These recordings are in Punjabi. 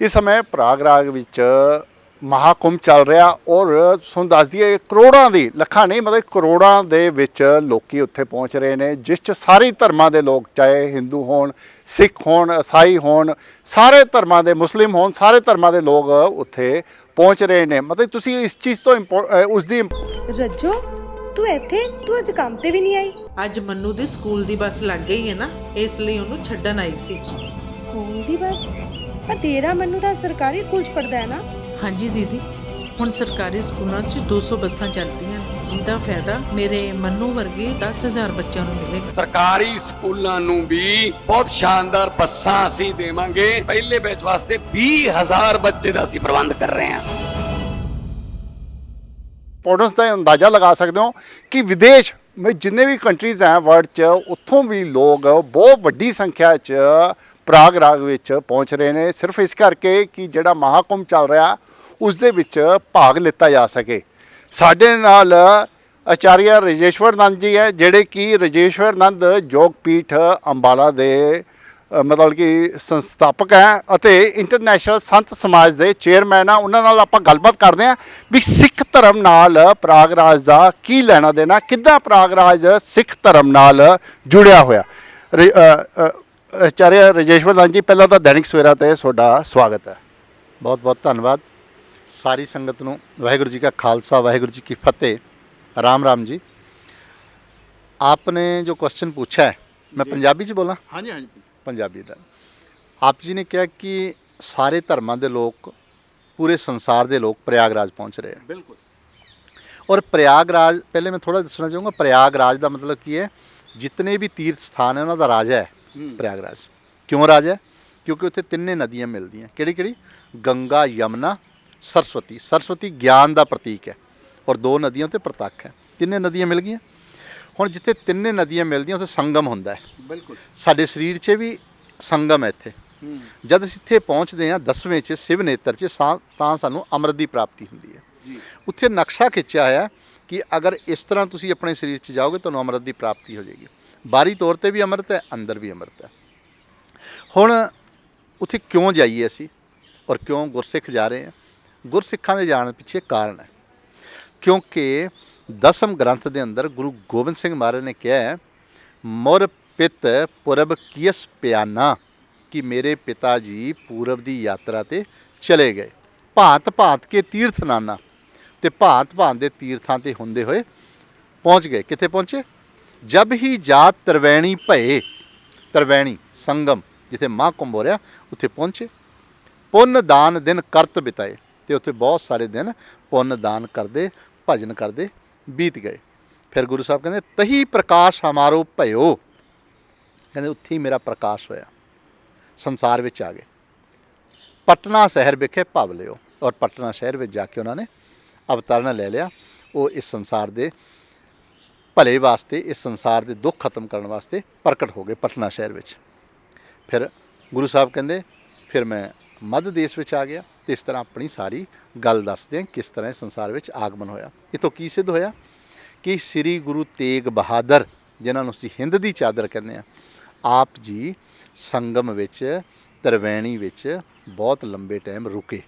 ਇਸ ਸਮੇਂ ਪ੍ਰਯਾਗਰਾਜ ਵਿੱਚ ਮਹਾਕੁੰਭ ਚੱਲ ਰਿਹਾ ਔਰ ਤੁਹਾਨੂੰ ਦੱਸ ਦਈਏ ਕਰੋੜਾਂ ਦੀ ਲੱਖਾਂ ਨਹੀਂ ਮਤਲਬ ਕਰੋੜਾਂ ਦੇ ਵਿੱਚ ਲੋਕੀ ਉੱਥੇ ਪਹੁੰਚ ਰਹੇ ਨੇ ਜਿਸ 'ਚ ਸਾਰੇ ਧਰਮਾਂ ਦੇ ਲੋਕ ਚਾਹੇ ਹਿੰਦੂ ਹੋਣ ਸਿੱਖ ਹੋਣ ਈਸਾਈ ਹੋਣ ਸਾਰੇ ਧਰਮਾਂ ਦੇ ਮੁਸਲਿਮ ਹੋਣ ਸਾਰੇ ਧਰਮਾਂ ਦੇ ਲੋਕ ਉੱਥੇ ਪਹੁੰਚ ਰਹੇ ਨੇ। ਮਤਲਬ ਤੁਸੀਂ ਇਸ ਚੀਜ਼ ਤੋਂ ਉਸ ਦੀ ਰੱਜੋ ਤੂੰ ਇੱਥੇ ਤੂੰ ਅੱਜ ਕੰਮ ਤੇ ਵੀ ਨਹੀਂ ਆਈ। ਅੱਜ ਮੰਨੂ ਦੀ ਸਕੂਲ ਦੀ ਬੱਸ ਲੱਗ ਗਈ ਹੈ ਨਾ ਇਸ ਲਈ ਉਹਨੂੰ ਛੱਡਣ ਆਈ ਸੀ। ਸਕੂਲ ਦੀ ਬਸ? ਪਰ ਤੇਰਾ ਮੈਨੂੰ ਤਾਂ ਸਰਕਾਰੀ ਸਕੂਲ ਚ ਪੜਦਾ ਹੈ ਨਾ। ਹਾਂਜੀ ਦੀਦੀ ਹੁਣ ਸਰਕਾਰੀ ਸਕੂਲਾਂ 'ਚ 200 ਬੱਸਾਂ ਚੱਲਦੀਆਂ ਜਿਹਦਾ ਫਾਇਦਾ ਮੇਰੇ ਮੰਨੂ ਵਰਗੇ 10000 ਬੱਚਿਆਂ ਨੂੰ ਮਿਲੇਗਾ। ਸਰਕਾਰੀ ਸਕੂਲਾਂ ਨੂੰ ਵੀ ਬਹੁਤ ਸ਼ਾਨਦਾਰ ਬੱਸਾਂ ਅਸੀਂ ਦੇਵਾਂਗੇ। ਪਹਿਲੇ ਬੈਚ ਵਾਸਤੇ 20000 ਬੱਚੇ ਦਾ ਅਸੀਂ ਪ੍ਰਬੰਧ ਕਰ ਰਹੇ ਹਾਂ। ਇੰਪੋਰਟੈਂਸ ਦਾ ਅੰਦਾਜ਼ਾ ਲਗਾ ਸਕਦੇ ਹੋ ਕਿ ਵਿਦੇਸ਼ ਵਿੱਚ ਜਿੰਨੇ ਵੀ ਕੰਟਰੀਜ਼ ਹੈ ਵਰਲਡ 'ਚ ਉੱਥੋਂ ਵੀ ਲੋਕ ਬਹੁਤ ਵੱਡੀ ਸੰਖਿਆ 'ਚ ਪ੍ਰਯਾਗਰਾਜ ਵਿੱਚ ਪਹੁੰਚ ਰਹੇ ਨੇ। ਸਿਰਫ ਇਸ ਕਰਕੇ ਕਿ ਜਿਹੜਾ ਮਹਾਕੁੰਭ ਚੱਲ ਰਿਹਾ ਉਸ ਦੇ ਵਿੱਚ ਭਾਗ ਲਿੱਤਾ ਜਾ ਸਕੇ। ਸਾਡੇ ਨਾਲ ਆਚਾਰੀਆ ਰਜੇਸ਼ਵਰ ਨੰਦ ਜੀ ਹੈ, ਜਿਹੜੇ ਕਿ ਰਜੇਸ਼ਵਰ ਨੰਦ ਯੋਗਪੀਠ ਅੰਬਾਲਾ ਦੇ ਮਤਲਬ ਕਿ ਸੰਸਥਾਪਕ ਹੈ ਅਤੇ ਇੰਟਰਨੈਸ਼ਨਲ ਸੰਤ ਸਮਾਜ ਦੇ ਚੇਅਰਮੈਨ ਆ। ਉਹਨਾਂ ਨਾਲ ਆਪਾਂ ਗੱਲਬਾਤ ਕਰਦੇ ਹਾਂ ਵੀ ਸਿੱਖ ਧਰਮ ਨਾਲ ਪ੍ਰਾਗਰਾਜ ਦਾ ਕੀ ਲੈਣਾ ਦੇਣਾ, ਕਿੱਦਾਂ ਪ੍ਰਾਗਰਾਜ ਸਿੱਖ ਧਰਮ ਨਾਲ ਜੁੜਿਆ ਹੋਇਆ। ਆਚਾਰਿਆ ਰਜੇਸ਼ਵਰ ਨੰਦ ਜੀ ਪਹਿਲਾਂ ਤਾਂ ਦੈਨਿਕ ਸਵੇਰਾ ਤੇ ਤੁਹਾਡਾ ਸਵਾਗਤ ਹੈ। ਬਹੁਤ ਬਹੁਤ ਧੰਨਵਾਦ। ਸਾਰੀ ਸੰਗਤ ਨੂੰ ਵਾਹਿਗੁਰੂ ਜੀ ਕਾ ਖਾਲਸਾ ਵਾਹਿਗੁਰੂ ਜੀ ਕੀ ਫਤਿਹ। ਰਾਮ ਰਾਮ ਜੀ। ਆਪਨੇ ਜੋ ਕੁਐਸਚਨ ਪੁੱਛਾ ਹੈ ਮੈਂ ਪੰਜਾਬੀ ਚ ਬੋਲਾਂ? ਹਾਂਜੀ ਹਾਂਜੀ। ਪੰਜਾਬੀ ਦਾ। ਆਪ ਜੀ ਨੇ ਕਿਹਾ ਕਿ ਸਾਰੇ ਧਰਮਾਂ ਦੇ ਲੋਕ ਪੂਰੇ ਸੰਸਾਰ ਦੇ ਲੋਕ ਪ੍ਰਯਾਗਰਾਜ ਪਹੁੰਚ ਰਹੇ ਹਨ ਬਿਲਕੁਲ। ਔਰ ਪ੍ਰਯਾਗਰਾਜ ਪਹਿਲੇ ਮੈਂ ਥੋੜਾ ਦੱਸਣਾ ਚਾਹੂੰਗਾ ਪ੍ਰਯਾਗਰਾਜ ਦਾ ਮਤਲਬ ਕੀ ਹੈ ਜਿਤਨੇ ਵੀ ਤੀਰਥ ਸਥਾਨ ਹੈ ਉਹਨਾਂ ਦਾ ਰਾਜਾ ਹੈ। ਪ੍ਰਯਾਗਰਾਜ। ਕਿਉਂ ਰਾਜਾ? ਹੈ ਕਿਉਂਕਿ ਉੱਥੇ ਤਿੰਨੇ ਨਦੀਆਂ ਮਿਲਦੀਆਂ। ਕਿਹੜੀ ਕਿਹੜੀ ਗੰਗਾ ਯਮਨਾ ਸਰਸਵਤੀ। ਸਰਸਵਤੀ ਗਿਆਨ ਦਾ ਪ੍ਰਤੀਕ ਹੈ ਔਰ ਦੋ ਨਦੀਆਂ ਉੱਤੇ ਪ੍ਰਤੱਖ ਹੈ। ਤਿੰਨੇ ਨਦੀਆਂ ਮਿਲ ਗਈਆਂ? ਹੁਣ ਜਿੱਥੇ ਤਿੰਨੇ ਨਦੀਆਂ ਮਿਲਦੀਆਂ ਉੱਥੇ ਸੰਗਮ ਹੁੰਦਾ ਹੈ। ਬਿਲਕੁਲ। ਸਾਡੇ ਸਰੀਰ 'ਚ ਵੀ ਸੰਗਮ ਹੈ ਇੱਥੇ। ਜਦ ਅਸੀਂ ਇੱਥੇ ਪਹੁੰਚਦੇ ਹਾਂ ਦਸਵੇਂ 'ਚ ਸਿਵ ਨੇਤਰ 'ਚ ਤਾਂ ਸਾਨੂੰ ਅੰਮ੍ਰਿਤ ਦੀ ਪ੍ਰਾਪਤੀ ਹੁੰਦੀ ਹੈ। ਜੀ। ਉੱਥੇ ਨਕਸ਼ਾ ਖਿੱਚਿਆ ਹੋਇਆ ਕਿ ਅਗਰ ਇਸ ਤਰ੍ਹਾਂ ਤੁਸੀਂ ਆਪਣੇ ਸਰੀਰ 'ਚ ਜਾਓਗੇ ਤੁਹਾਨੂੰ ਅੰਮ੍ਰਿਤ ਦੀ ਪ੍ਰਾਪਤੀ ਹੋ ਜਾਏਗੀ। ਬਾਹਰੀ ਤੌਰ ਤੇ ਵੀ ਅੰਮ੍ਰਿਤ ਹੈ, ਅੰਦਰ ਵੀ ਅੰਮ੍ਰਿਤ ਹੈ। ਹੁਣ ਉੱਥੇ ਕਿਉਂ ਜਾਈਏ ਅਸੀਂ ਔਰ ਕਿਉਂ ਗੁਰਸਿੱਖ ਜਾ ਰਹੇ ਹਾਂ? ਗੁਰਸਿੱਖਾਂ ਦੇ ਜਾਣ ਪਿੱਛੇ ਕਾਰਨ ਹੈ। ਕਿਉਂਕਿ ਦਸਮ ਗ੍ਰੰਥ ਦੇ ਅੰਦਰ ਗੁਰੂ ਗੋਬਿੰਦ ਸਿੰਘ ਮਹਾਰਾਜ ਨੇ ਕਿਹਾ ਹੈ, ਮੁਰ ਪਿਤ ਪੁਰਬ ਕੀਸ ਪਿਆਨਾ, ਕਿ ਮੇਰੇ ਪਿਤਾ ਜੀ ਪੂਰਬ ਦੀ ਯਾਤਰਾ ਤੇ ਚਲੇ ਗਏ। ਭਾਂਤ ਭਾਂਤ ਕੇ ਤੀਰਥ ਨਾਨਾ। ਤੇ ਭਾਂਤ ਭਾਂਤ ਦੇ ਤੀਰਥਾਂ ਤੇ ਹੁੰਦੇ ਹੋਏ ਪਹੁੰਚ ਗਏ। ਕਿੱਥੇ ਪਹੁੰਚੇ? ਜਬ ਹੀ ਜਾਤ ਤਰਵੈਣੀ ਭਏ, ਤਰਵੈਣੀ ਸੰਗਮ, ਜਿੱਥੇ ਮਹਾਕੁੰਭ ਹੋ ਰਿਹਾ, ਉੱਥੇ ਪਹੁੰਚੇ। ਪੁੰਨ ਦਾਨ ਦਿਨ ਕਰਤ ਬਿਤਾਏ, ਤੇ ਉੱਥੇ ਬਹੁਤ ਸਾਰੇ ਦਿਨ ਪੁੰਨ ਦਾਨ ਕਰਦੇ, ਭਜਨ ਕਰਦੇ, ਬੀਤ ਗਏ। ਫਿਰ ਗੁਰੂ ਸਾਹਿਬ ਕਹਿੰਦੇ, ਤਹੀ ਪ੍ਰਕਾਸ਼ ਹਮਾਰੋ ਭਇਓ। ਕਹਿੰਦੇ, ਉੱਥੇ ਹੀ ਮੇਰਾ ਪ੍ਰਕਾਸ਼ ਹੋਇਆ। ਸੰਸਾਰ ਵਿੱਚ ਆ ਗਏ। ਪਟਨਾ ਸ਼ਹਿਰ ਵਿਖੇ ਭਵ ਲਿਓ, ਔਰ ਪਟਨਾ ਸ਼ਹਿਰ ਵਿੱਚ ਜਾ ਕੇ ਉਹਨਾਂ ਨੇ ਅਵਤਰਨ ਲੈ ਲਿਆ। ਉਹ ਇਸ ਸੰਸਾਰ ਦੇ ਭਲੇ ਵਾਸਤੇ, ਇਸ ਸੰਸਾਰ ਦੇ ਦੁੱਖ ਖਤਮ ਕਰਨ ਵਾਸਤੇ ਪ੍ਰਗਟ ਹੋ ਗਏ ਪਟਨਾ ਸ਼ਹਿਰ ਵਿੱਚ। ਫਿਰ ਗੁਰੂ ਸਾਹਿਬ ਕਹਿੰਦੇ, ਫਿਰ ਮੈਂ ਮੱਧ ਦੇਸ਼ ਵਿੱਚ ਆ ਗਿਆ, ਤੇ ਇਸ ਤਰ੍ਹਾਂ ਆਪਣੀ ਸਾਰੀ ਗੱਲ ਦੱਸਦੇ ਹਾਂ, ਕਿਸ ਤਰ੍ਹਾਂ ਇਸ ਸੰਸਾਰ ਵਿੱਚ ਆਗਮਨ ਹੋਇਆ। ਇਹ ਤੋਂ ਕੀ ਸਿੱਧ ਹੋਇਆ? ਕਿ ਸ੍ਰੀ ਗੁਰੂ ਤੇਗ ਬਹਾਦਰ, ਜਿਨ੍ਹਾਂ ਨੂੰ ਅਸੀਂ ਹਿੰਦ ਦੀ ਚਾਦਰ ਕਹਿੰਦੇ ਆ ਆਪ ਜੀ ਸੰਗਮ ਵਿੱਚ, ਤਰਵੈਣੀ ਵਿੱਚ ਬਹੁਤ ਲੰਬੇ ਟਾਈਮ ਰੁਕੇ।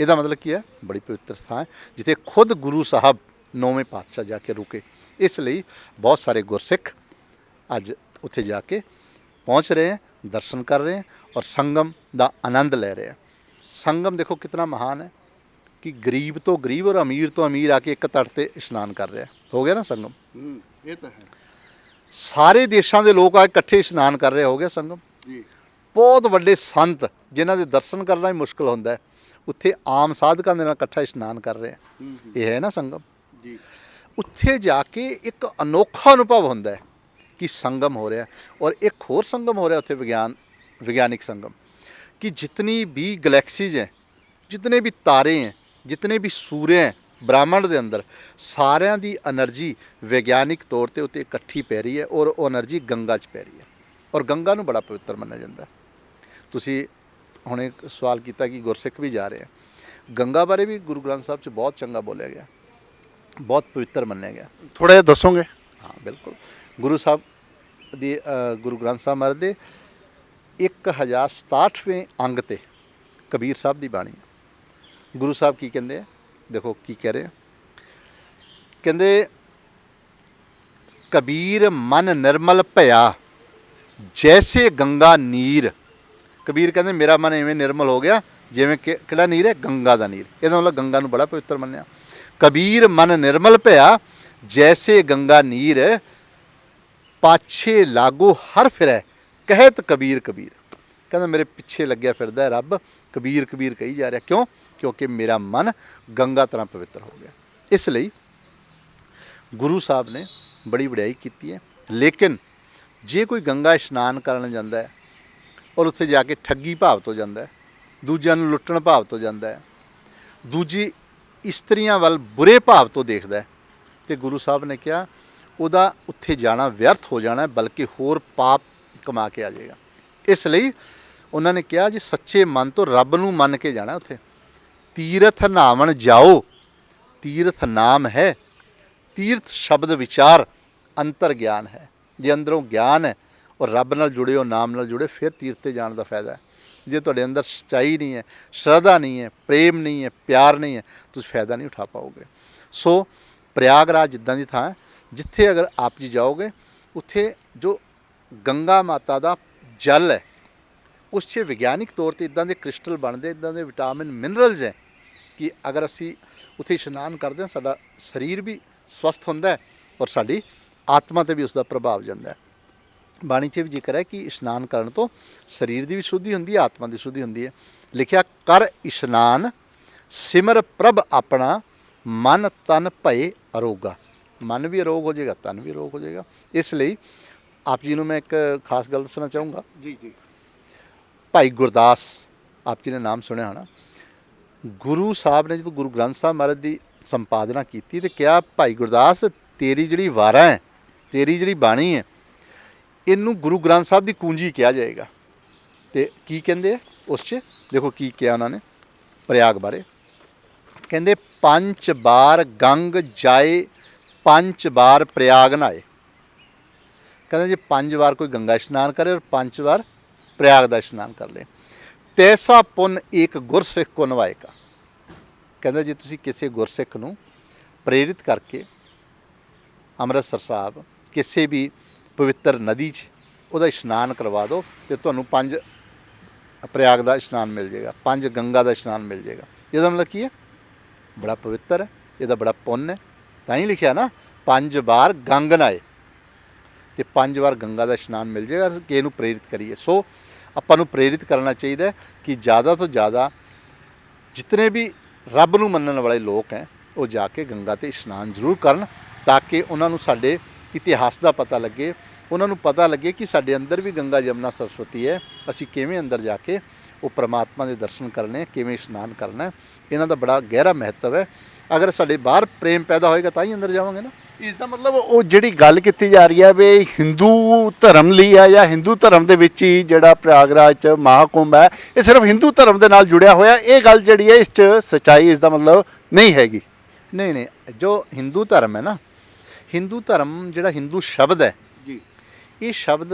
ਇਹਦਾ ਮਤਲਬ ਕੀ ਹੈ? ਬੜੀ ਪਵਿੱਤਰ ਸਥਾਨ ਹੈ, ਜਿੱਥੇ ਖੁਦ ਗੁਰੂ ਸਾਹਿਬ ਨੌਵੇਂ ਪਾਤਸ਼ਾਹ ਜਾ ਕੇ ਰੁਕੇ। ਇਸ ਲਈ ਬਹੁਤ ਸਾਰੇ ਗੁਰਸਿੱਖ ਅੱਜ ਉੱਥੇ ਜਾ ਕੇ ਪਹੁੰਚ ਰਹੇ ਹੈ ਦਰਸ਼ਨ ਕਰ ਰਹੇ ਹੈ ਔਰ ਸੰਗਮ ਦਾ ਆਨੰਦ ਲੈ ਰਹੇ ਹੈ। ਸੰਗਮ ਦੇਖੋ ਕਿਤਨਾ ਮਹਾਨ ਹੈ ਕਿ ਗਰੀਬ ਤੋਂ ਗਰੀਬ ਔਰ ਅਮੀਰ ਤੋਂ ਅਮੀਰ ਆ ਕੇ ਇੱਕ ਤਟ ਤੇ ਇਸ਼ਨਾਨ ਕਰ ਰਿਹਾ ਹੋ। ਗਿਆ ਨਾ ਸੰਗਮ? ਹੂੰ ਇਹ ਤਾਂ ਹੈ। ਸਾਰੇ ਦੇਸ਼ਾਂ ਦੇ ਲੋਕ ਆ ਇਕੱਠੇ ਇਸ਼ਨਾਨ ਕਰ ਰਹੇ ਹੋ ਗਿਆ ਸੰਗਮ? ਜੀ। ਬਹੁਤ ਵੱਡੇ ਸੰਤ ਜਿਨ੍ਹਾਂ ਦੇ ਦਰਸ਼ਨ ਕਰਨਾ ਹੀ ਮੁਸ਼ਕਲ ਹੁੰਦਾ ਹੈ ਉੱਥੇ ਆਮ ਸਾਧਕਾਂ ਦੇ ਨਾਲ ਇਕੱਠਾ ਇਸ਼ਨਾਨ ਕਰ ਰਹੇ ਇਹ ਹੈ ਨਾ ਸੰਗਮ? ਜੀ। ਉੱਥੇ ਜਾ ਕੇ ਇੱਕ ਅਨੋਖਾ ਅਨੁਭਵ ਹੁੰਦਾ ਹੈ ਕਿ ਸੰਗਮ ਹੋ ਰਿਹਾ ਔਰ ਇੱਕ ਹੋਰ ਸੰਗਮ ਹੋ ਰਿਹਾ ਉੱਥੇ ਵਿਗਿਆਨ, ਵਿਗਿਆਨਿਕ ਸੰਗਮ ਕਿ जितनी ਵੀ गलेक्सीज ਹੈ जितने ਵੀ ਤਾਰੇ ਹੈ जितने ਵੀ सूर्य ਹੈ ਬ੍ਰਹਿਮੰਡ ਦੇ ਅੰਦਰ, ਸਾਰਿਆਂ ਦੀ એનર્ਜੀ ਵਿਗਿਆਨਿਕ ਤੌਰ ਤੇ ਉੱਤੇ ਇਕੱਠੀ ਪੈ ਰਹੀ ਹੈ ਔਰ ਉਹ એનર્ਜੀ ਗੰਗਾ 'ਚ ਪੈ ਰਹੀ ਹੈ। ਔਰ ਗੰਗਾ ਨੂੰ ਬੜਾ ਪਵਿੱਤਰ ਮੰਨਿਆ ਜਾਂਦਾ ਤੁਸੀਂ ਹੁਣੇ ਸਵਾਲ ਕੀਤਾ ਕਿ ਗੁਰਸਿੱਖ ਵੀ ਜਾ ਰਹੇ ਹੈ। ਗੰਗਾ ਬਾਰੇ ਵੀ ਗੁਰੂ ਗ੍ਰੰਥ ਸਾਹਿਬ 'ਚ ਬਹੁਤ ਚੰਗਾ ਬੋਲਿਆ ਗਿਆ। ਬਹੁਤ ਪਵਿੱਤਰ ਮੰਨਿਆ ਗਿਆ। ਥੋੜਾ ਜਿਹਾ ਦੱਸੋਗੇ? ਹਾਂ ਬਿਲਕੁਲ। ਗੁਰੂ ਸਾਹਿਬ ਦੀ ਅ, ਗੁਰੂ ਗ੍ਰੰਥ ਸਾਹਿਬ ਮਹਾਰਾਜ ਦੇ 1067ਵੇਂ ਅੰਗ ਤੇ ਕਬੀਰ ਸਾਹਿਬ ਦੀ ਬਾਣੀ ਹੈ। ਗੁਰੂ ਸਾਹਿਬ ਕੀ ਕਹਿੰਦੇ ਆ? ਦੇਖੋ ਕੀ ਕਹਿ ਰਹੇ ਆ। ਕਹਿੰਦੇ ਕਬੀਰ ਮਨ ਨਿਰਮਲ ਭਇਆ ਜੈਸੇ ਗੰਗਾ ਨੀਰ। ਕਬੀਰ ਕਹਿੰਦੇ ਮੇਰਾ ਮਨ ਐਵੇਂ ਨਿਰਮਲ ਹੋ ਗਿਆ ਜਿਵੇਂ ਕਿ ਕਿਹੜਾ ਨੀਰ ਹੈ? ਗੰਗਾ ਦਾ ਨੀਰ। ਇਹਦਾ ਮਤਲਬ ਗੰਗਾ ਨੂੰ ਬੜਾ ਪਵਿੱਤਰ ਮੰਨਿਆ। ਕਬੀਰ ਮਨ ਨਿਰਮਲ ਭਇਆ, ਜੈਸੇ ਗੰਗਾ ਨੀਰ, ਪਾਛੇ ਲਾਗੋ ਹਰ ਫਿਰੈ, ਕਹਿਤ ਕਬੀਰ ਕਬੀਰ। ਕਹਿੰਦਾ, ਮੇਰੇ ਪਿੱਛੇ ਲੱਗਿਆ ਫਿਰਦਾ ਰੱਬ, ਕਬੀਰ ਕਬੀਰ ਕਹੀ ਜਾ ਰਿਹਾ। ਕਿਉਂ? ਕਿਉਂਕਿ ਮੇਰਾ ਮਨ ਗੰਗਾ ਤਰ੍ਹਾਂ ਪਵਿੱਤਰ ਹੋ ਗਿਆ। ਇਸ ਲਈ ਗੁਰੂ ਸਾਹਿਬ ਨੇ ਬੜੀ ਵਡਿਆਈ ਕੀਤੀ ਹੈ। ਲੇਕਿਨ ਜੇ ਕੋਈ ਗੰਗਾ ਇਸ਼ਨਾਨ ਕਰਨ ਜਾਂਦਾ ਹੈ ਔਰ ਉੱਥੇ ਜਾ ਕੇ ਠੱਗੀ ਭਾਵ ਤੋਂ ਜਾਂਦਾ ਹੈ, ਦੂਜਿਆਂ ਨੂੰ ਲੁੱਟਣ ਭਾਵ ਤੋਂ ਜਾਂਦਾ ਹੈ, ਦੂਜੀ ਇਸਤਰੀਆਂ ਵੱਲ ਬੁਰੇ ਭਾਵ ਤੋਂ ਦੇਖਦਾ ਹੈ। ਤੇ ਗੁਰੂ ਸਾਹਿਬ ਨੇ ਕਿਹਾ, ਉਹਦਾ ਉੱਥੇ ਜਾਣਾ ਵਿਅਰਥ ਹੋ ਜਾਣਾ ਬਲਕਿ ਹੋਰ ਪਾਪ ਕਮਾ ਕੇ ਆ ਜਾਏਗਾ। ਇਸ ਲਈ ਉਹਨਾਂ ਨੇ ਕਿਹਾ ਜੇ, ਸੱਚੇ ਮਨ ਤੋਂ ਰੱਬ ਨੂੰ ਮੰਨ ਕੇ ਜਾਣਾ ਉੱਥੇ। ਤੀਰਥ ਨਾਵਣ ਜਾਓ, ਤੀਰਥ ਨਾਮ ਹੈ, ਤੀਰਥ ਸ਼ਬਦ ਵਿਚਾਰ ਅੰਤਰ ਗਿਆਨ ਹੈ। ਜੇ ਅੰਦਰੋਂ ਗਿਆਨ ਹੈ ਔਰ ਰੱਬ ਨਾਲ ਜੁੜੇ ਹੋ, ਨਾਮ ਨਾਲ ਜੁੜੇ, ਫਿਰ ਤੀਰਥ ਤੇ ਜਾਣ ਦਾ ਫਾਇਦਾ ਹੈ। ਜੇ ਤੁਹਾਡੇ ਅੰਦਰ ਸੱਚਾਈ ਨਹੀਂ ਹੈ, ਸ਼ਰਧਾ ਨਹੀਂ ਹੈ, ਪ੍ਰੇਮ ਨਹੀਂ ਹੈ, ਪਿਆਰ ਨਹੀਂ ਹੈ, ਤੁਸੀਂ ਫਾਇਦਾ ਨਹੀਂ ਉਠਾ ਪਾਓਗੇ। ਸੋ ਪ੍ਰਯਾਗਰਾਜ ਜਿੱਦਾਂ ਦੀ ਥਾਂ ਹੈ, ਜਿੱਥੇ ਅਗਰ ਆਪ ਜੀ ਜਾਓਗੇ, ਉੱਥੇ ਜੋ ਗੰਗਾ ਮਾਤਾ ਦਾ ਜਲ ਹੈ, ਉਸ 'ਚ ਵਿਗਿਆਨਿਕ ਤੌਰ ਤੇ ਇਦਾਂ ਦੇ ਕ੍ਰਿਸਟਲ ਬਣਦੇ, ਇਦਾਂ ਦੇ ਵਿਟਾਮਿਨ ਮਿਨਰਲਸ ਹੈ ਕਿ ਅਗਰ ਅਸੀਂ ਉੱਥੇ ਇਸ਼ਨਾਨ ਕਰਦੇ ਹਾਂ, ਸਾਡਾ ਸਰੀਰ ਵੀ ਸਵਸਥ ਹੁੰਦਾ ਹੈ ਔਰ ਸਾਡੀ ਆਤਮਾ ਤੇ ਵੀ ਉਸ ਦਾ ਪ੍ਰਭਾਵ ਜਾਂਦਾ ਹੈ। ਬਾਣੀ 'ਚ ਵੀ ਜ਼ਿਕਰ ਹੈ ਕਿ ਇਸ਼ਨਾਨ ਕਰਨ ਤੋਂ ਸਰੀਰ ਦੀ ਵੀ ਸ਼ੁੱਧੀ ਹੁੰਦੀ ਹੈ ਆਤਮਾ ਦੀ ਸ਼ੁੱਧੀ ਹੁੰਦੀ ਹੈ। ਲਿਖਿਆ ਕਰ ਇਸ਼ਨਾਨ ਸਿਮਰ ਪ੍ਰਭ ਆਪਣਾ ਮਨ ਤਨ ਭਏ ਅਰੋਗਾ। ਮਨ ਵੀ ਅਰੋਗ ਹੋ ਜਾਏਗਾ ਤਨ ਵੀ ਅਰੋਗ ਹੋ ਜਾਏਗਾ। ਇਸ ਲਈ ਆਪ ਜੀ ਨੂੰ ਮੈਂ ਇੱਕ ਖਾਸ ਗੱਲ ਦੱਸਣਾ ਚਾਹੂੰਗਾ। ਜੀ ਜੀ। ਭਾਈ ਗੁਰਦਾਸ ਆਪ ਜੀ ਨੇ ਨਾਮ ਸੁਣਿਆ ਹੋਣਾ। ਗੁਰੂ ਸਾਹਿਬ ਨੇ ਜਦੋਂ ਗੁਰੂ ਗ੍ਰੰਥ ਸਾਹਿਬ ਮਹਾਰਾਜ ਦੀ ਸੰਪਾਦਨਾ ਕੀਤੀ ਤੇ ਕਿਹਾ ਭਾਈ ਗੁਰਦਾਸ ਤੇਰੀ ਜਿਹੜੀ ਵਾਰਾਂ ਹੈ ਤੇਰੀ ਜਿਹੜੀ ਬਾਣੀ ਹੈ ਇਹਨੂੰ ਗੁਰੂ ਗ੍ਰੰਥ ਸਾਹਿਬ ਦੀ ਕੂੰਜੀ ਕਿਹਾ ਜਾਏਗਾ। ਤੇ ਕੀ ਕਹਿੰਦੇ ਆ ਉਸ 'ਚ? ਦੇਖੋ ਕੀ ਕਿਹਾ ਉਹਨਾਂ ਨੇ ਪ੍ਰਯਾਗ ਬਾਰੇ। ਕਹਿੰਦੇ, ਪੰਜ ਬਾਰ ਗੰਗ ਜਾਏ, ਪੰਜ ਬਾਰ ਪ੍ਰਯਾਗ ਨਾਏ। ਕਹਿੰਦੇ ਜੇ, ਪੰਜ ਵਾਰ ਕੋਈ ਗੰਗਾ ਇਸ਼ਨਾਨ ਕਰੇ ਔਰ ਪੰਜ ਵਾਰ ਪ੍ਰਯਾਗ ਦਾ ਇਸ਼ਨਾਨ ਕਰ ਲੇ। ਤੈਸਾ ਪੁੰਨ ਇੱਕ ਗੁਰਸਿੱਖ ਕੋ ਨਵਾਏਗਾ ਕਹਿੰਦਾ ਜੇ, ਤੁਸੀਂ ਕਿਸੇ ਗੁਰਸਿੱਖ ਨੂੰ ਪ੍ਰੇਰਿਤ ਕਰਕੇ ਅੰਮ੍ਰਿਤਸਰ ਸਾਹਿਬ ਕਿਸੇ ਵੀ ਪਵਿੱਤਰ ਨਦੀ 'ਚ ਉਹਦਾ ਇਸ਼ਨਾਨ ਕਰਵਾ ਦਿਓ ਤੇ ਤੁਹਾਨੂੰ ਪੰਜ ਪ੍ਰਯਾਗ ਦਾ ਇਸ਼ਨਾਨ ਮਿਲ ਜਾਏਗਾ, ਪੰਜ ਗੰਗਾ ਦਾ ਇਸ਼ਨਾਨ ਮਿਲ ਜਾਏਗਾ। ਇਹਦਾ ਮਤਲਬ ਕੀ ਹੈ? ਬੜਾ ਪਵਿੱਤਰ ਹੈ, ਇਹਦਾ ਬੜਾ ਪੁੰਨ ਹੈ। ਤਾਂ ਹੀ ਲਿਖਿਆ ਨਾ, ਪੰਜ ਵਾਰ ਗੰਗ ਨਾਏ। ਤੇ ਪੰਜ ਵਾਰ ਗੰਗਾ ਦਾ ਇਸ਼ਨਾਨ ਮਿਲ ਜਾਏਗਾ ਕਿ ਇਹਨੂੰ ਪ੍ਰੇਰਿਤ ਕਰੀਏ। ਸੋ ਆਪਾਂ ਨੂੰ ਪ੍ਰੇਰਿਤ ਕਰਨਾ ਚਾਹੀਦਾ ਕਿ ਜ਼ਿਆਦਾ ਤੋਂ ਜ਼ਿਆਦਾ ਜਿਤਨੇ ਵੀ ਰੱਬ ਨੂੰ ਮੰਨਣ ਵਾਲੇ ਲੋਕ ਹੈ, ਉਹ ਜਾ ਕੇ ਗੰਗਾ ਤੇ ਇਸ਼ਨਾਨ ਜ਼ਰੂਰ ਕਰਨ, ਤਾਂ ਕਿ ਉਹਨਾਂ ਨੂੰ ਸਾਡੇ ਇਤਿਹਾਸ ਦਾ ਪਤਾ ਲੱਗੇ ਉਹਨਾਂ ਨੂੰ ਪਤਾ ਲੱਗੇ ਕਿ ਸਾਡੇ ਅੰਦਰ ਵੀ ਗੰਗਾ ਜਮਨਾ ਸਰਸਵਤੀ ਹੈ ਅਸੀਂ ਕਿਵੇਂ ਅੰਦਰ ਜਾ ਕੇ ਉਹ ਪ੍ਰਮਾਤਮਾ ਦੇ ਦਰਸ਼ਨ ਕਰਨੇ ਕਿਵੇਂ ਇਸ਼ਨਾਨ ਕਰਨਾ। ਇਹਨਾਂ ਦਾ ਬੜਾ ਗਹਿਰਾ ਮਹੱਤਵ ਹੈ ਅਗਰ ਸਾਡੇ ਬਾਹਰ ਪ੍ਰੇਮ ਪੈਦਾ ਹੋਏਗਾ ਤਾਂ ਹੀ ਅੰਦਰ ਜਾਵਾਂਗੇ ਨਾ ਇਸ ਦਾ ਮਤਲਬ ਉਹ ਜਿਹੜੀ ਗੱਲ ਕੀਤੀ ਜਾ ਰਹੀ ਹੈ ਵੀ ਹਿੰਦੂ ਧਰਮ ਲਈ ਹੈ ਜਾਂ ਹਿੰਦੂ ਧਰਮ ਦੇ ਵਿੱਚ ਹੀ ਜਿਹੜਾ ਪ੍ਰਯਾਗਰਾਜ ਚ ਮਹਾਕੁੰਭ ਹੈ ਇਹ ਸਿਰਫ ਹਿੰਦੂ ਧਰਮ ਦੇ ਨਾਲ ਜੁੜਿਆ ਹੋਇਆ ਇਹ ਗੱਲ ਜਿਹੜੀ ਹੈ ਇਸ ਚ ਸਚਾਈ ਇਸ ਦਾ ਮਤਲਬ ਨਹੀਂ ਹੈਗੀ ਨਹੀਂ ਨਹੀਂ ਜੋ ਹਿੰਦੂ ਧਰਮ ਹੈ ਨਾ ਹਿੰਦੂ ਧਰਮ ਜਿਹੜਾ ਹਿੰਦੂ ਸ਼ਬਦ ਹੈ ਜੀ। ਇਹ ਸ਼ਬਦ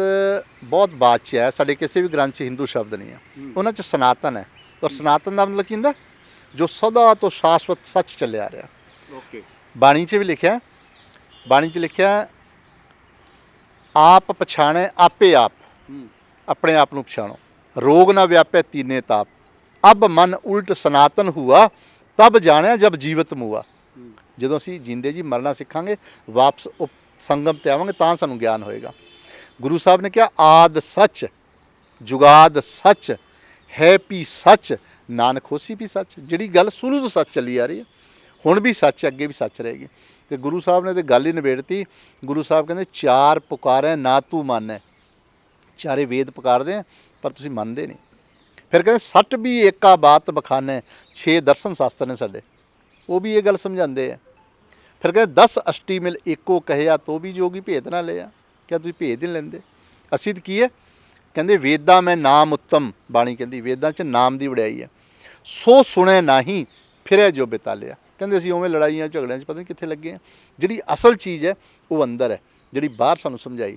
ਬਹੁਤ ਬਾਅਦ 'ਚ ਹੈ। ਸਾਡੇ ਕਿਸੇ ਵੀ ਗ੍ਰੰਥ 'ਚ ਹਿੰਦੂ ਸ਼ਬਦ ਨਹੀਂ ਹੈ। ਉਹਨਾਂ 'ਚ ਸਨਾਤਨ ਹੈ। ਔਰ ਸਨਾਤਨ ਦਾ ਮਤਲਬ ਕੀ ਹੁੰਦਾ? ਜੋ ਸਦਾ ਤੋਂ ਸ਼ਾਸ਼ਵਤ ਸੱਚ ਚੱਲਿਆ ਆ ਰਿਹਾ। ਓਕੇ। ਬਾਣੀ 'ਚ ਵੀ ਲਿਖਿਆ ਬਾਣੀ 'ਚ ਲਿਖਿਆ ਆਪ ਪਛਾਣੈ ਆਪੇ ਆਪ। ਆਪਣੇ ਆਪ ਨੂੰ ਪਛਾਣੋ। ਰੋਗ ਨਾ ਵਿਆਪੈ ਤੀਨੇ ਤਾਪ। ਅਬ ਮਨ ਉਲਟ ਸਨਾਤਨ ਹੁਆ ਤਬ ਜਾਣਿਆ ਜਬ ਜੀਵਤ ਮੁਆ। ਜਦੋਂ ਅਸੀਂ ਜਿੰਦੇ ਜੀ ਮਰਨਾ ਸਿੱਖਾਂਗੇ, ਵਾਪਸ ਉਹ ਸੰਗਮ ਤੇ ਆਵਾਂਗੇ, ਤਾਂ ਸਾਨੂੰ ਗਿਆਨ ਹੋਏਗਾ। ਗੁਰੂ ਸਾਹਿਬ ਨੇ ਕਿਹਾ, ਆਦ ਸੱਚ, ਜੁਗਾਦ ਸੱਚ, ਹੈ ਵੀ ਸੱਚ, ਨਾਨਕ ਹੋਸੀ ਵੀ ਸੱਚ। ਜਿਹੜੀ ਗੱਲ ਸ਼ੁਰੂ ਤੋਂ ਸੱਚ ਚੱਲੀ ਆ ਰਹੀ ਹੈ, ਹੁਣ ਵੀ ਸੱਚ ਅੱਗੇ ਵੀ ਸੱਚ ਰਹੇਗੀ। ਤੇ ਗੁਰੂ ਸਾਹਿਬ ਨੇ ਤੇ ਗੱਲ ਹੀ ਨਿਬੇੜਤੀ। ਗੁਰੂ ਸਾਹਿਬ ਕਹਿੰਦੇ, ਚਾਰ ਪੁਕਾਰੇ, ਨਾ ਤੂੰ ਮੰਨੈ। ਚਾਰੇ ਵੇਦ ਪੁਕਾਰਦੇ ਆ, ਪਰ ਤੁਸੀਂ ਮੰਨਦੇ ਨਹੀਂ। ਫਿਰ ਕਹਿੰਦੇ, ਸੱਟ ਵੀ ਏਕਾ ਬਾਤ ਬਖਾਨੇ, ਛੇ ਦਰਸ਼ਨ ਸ਼ਾਸਤਰ ਨੇ ਸਾਡੇ। ਉਹ ਵੀ ਇਹ ਗੱਲ ਸਮਝਾਉਂਦੇ ਆ। ਫਿਰ ਕਹਿੰਦੇ 10 ਅਸ਼ਟੀ ਮਿਲ ਏਕੋ ਕਹਿਆ ਤੋ ਵੀ ਜੋਗੀ ਭੇਦ ਨਾ ਲਿਆ ਕਿਆ ਤੁਸੀਂ ਭੇਦ ਨਹੀਂ ਲੈਂਦੇ। ਅਸੀਂ ਤਾਂ ਕੀ ਹੈ, ਕਹਿੰਦੇ ਵੇਦਾਂ ਮੈਂ ਨਾਮ ਉੱਤਮ ਬਾਣੀ ਕਹਿੰਦੀ, ਵੇਦਾਂ 'ਚ ਨਾਮ ਦੀ ਵਡਿਆਈ ਹੈ। ਸੋ ਸੁਣੇ ਨਹੀਂ, ਫਿਰੇ ਜੋ ਬਿਤਾ ਲਿਆ ਕਹਿੰਦੇ ਅਸੀਂ ਉਵੇਂ ਲੜਾਈਆਂ ਝਗੜਿਆਂ 'ਚ ਪਤਾ ਨਹੀਂ ਕਿੱਥੇ ਲੱਗੇ ਆ। ਜਿਹੜੀ ਅਸਲ ਚੀਜ਼ ਹੈ, ਉਹ ਅੰਦਰ ਹੈ। ਜਿਹੜੀ ਬਾਹਰ ਸਾਨੂੰ ਸਮਝਾਈ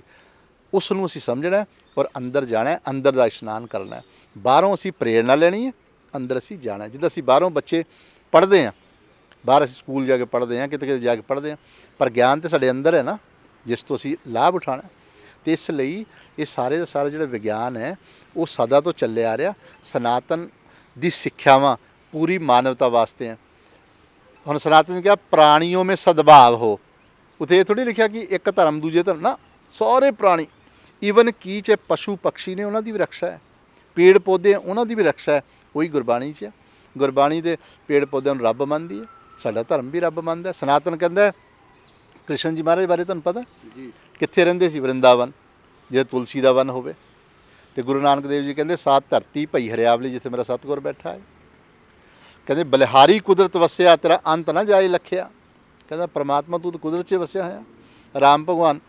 ਉਸ ਨੂੰ ਅਸੀਂ ਸਮਝਣਾ ਔਰ ਅੰਦਰ ਜਾਣਾ ਅੰਦਰ ਦਾ ਇਸ਼ਨਾਨ ਕਰਨਾ ਬਾਹਰੋਂ ਅਸੀਂ ਪ੍ਰੇਰਣਾ ਲੈਣੀ ਹੈ, ਅੰਦਰ ਅਸੀਂ ਜਾਣਾ ਜਿੱਦਾਂ ਅਸੀਂ ਬਾਹਰੋਂ ਬੱਚੇ ਪੜ੍ਹਦੇ ਆ ਬਾਹਰ ਅਸੀਂ ਸਕੂਲ ਜਾ ਕੇ ਪੜ੍ਹਦੇ ਆ ਕਿਤੇ ਕਿਤੇ ਜਾ ਕੇ ਪੜ੍ਹਦੇ ਆ ਪਰ ਗਿਆਨ ਤੇ ਸਾਡੇ ਅੰਦਰ ਹੈ ਨਾ, ਜਿਸ ਤੋਂ ਅਸੀਂ ਲਾਭ ਉਠਾਣਾ ਹੈ। ਤੇ ਇਸ ਲਈ ਇਹ ਸਾਰੇ ਦਾ ਸਾਰਾ ਜਿਹੜਾ ਵਿਗਿਆਨ ਹੈ, ਉਹ ਸਦਾ ਤੋਂ ਚੱਲਿਆ ਆ ਰਿਹਾ। ਸਨਾਤਨ ਦੀ ਸਿੱਖਿਆਵਾਂ ਪੂਰੀ ਮਾਨਵਤਾ ਵਾਸਤੇ ਹੈ। ਹੁਣ ਸਨਾਤਨ ਕਿਹਾ ਪ੍ਰਾਣੀਆਂ ਮੇ ਸਦਭਾਵ ਹੋ। ਉਥੇ ਇਹ ਥੋੜੀ ਲਿਖਿਆ ਕਿ ਇੱਕ ਧਰਮ ਦੂਜੇ ਧਰਮ, ਨਾ, ਸਾਰੇ ਪ੍ਰਾਣੀ, ਈਵਨ ਕੀ ਚ ਪਸ਼ੂ ਪਕਸ਼ੀ ਨੇ, ਉਹਨਾਂ ਦੀ ਵੀ ਰੱਖਿਆ ਹੈ। ਪੇੜ ਪੌਦੇ ਉਹਨਾਂ ਦੀ ਵੀ ਰੱਖਿਆ ਹੈ। ਉਹੀ ਗੁਰਬਾਣੀ 'ਚ ਹੈ। ਗੁਰਬਾਣੀ ਦੇ ਪੇੜ ਪੌਦਿਆਂ ਨੂੰ ਰੱਬ ਮੰਨਦੀ ਹੈ। ਸਾਡਾ ਧਰਮ ਵੀ ਰੱਬ ਮੰਨਦਾ। ਸਨਾਤਨ ਕਹਿੰਦਾ ਕ੍ਰਿਸ਼ਨ ਜੀ ਮਹਾਰਾਜ ਬਾਰੇ ਤੁਹਾਨੂੰ ਪਤਾ? ਜੀ। ਕਿੱਥੇ ਰਹਿੰਦੇ ਸੀ? ਵਰਿੰਦਾਵਨ ਜੇ ਤੁਲਸੀ ਦਾ ਵਨ ਹੋਵੇ। ਤੇ ਗੁਰੂ ਨਾਨਕ ਦੇਵ ਜੀ ਕਹਿੰਦੇ ਸਾਤ ਧਰਤੀ ਭਈ ਹਰਿਆਵਲੀ ਜਿੱਥੇ ਮੇਰਾ ਸਤਿਗੁਰ ਬੈਠਾ ਹੈ। ਕਹਿੰਦੇ ਬਲਿਹਾਰੀ ਕੁਦਰਤ ਵਸਿਆ ਤੇਰਾ ਅੰਤ ਨਾ ਜਾਏ ਲਖਿਆ। ਕਹਿੰਦਾ ਪ੍ਰਮਾਤਮਾ ਤੂੰ ਤਾਂ ਕੁਦਰਤ 'ਚ ਵਸਿਆ ਹੋਇਆ। ਰਾਮ ਭਗਵਾਨ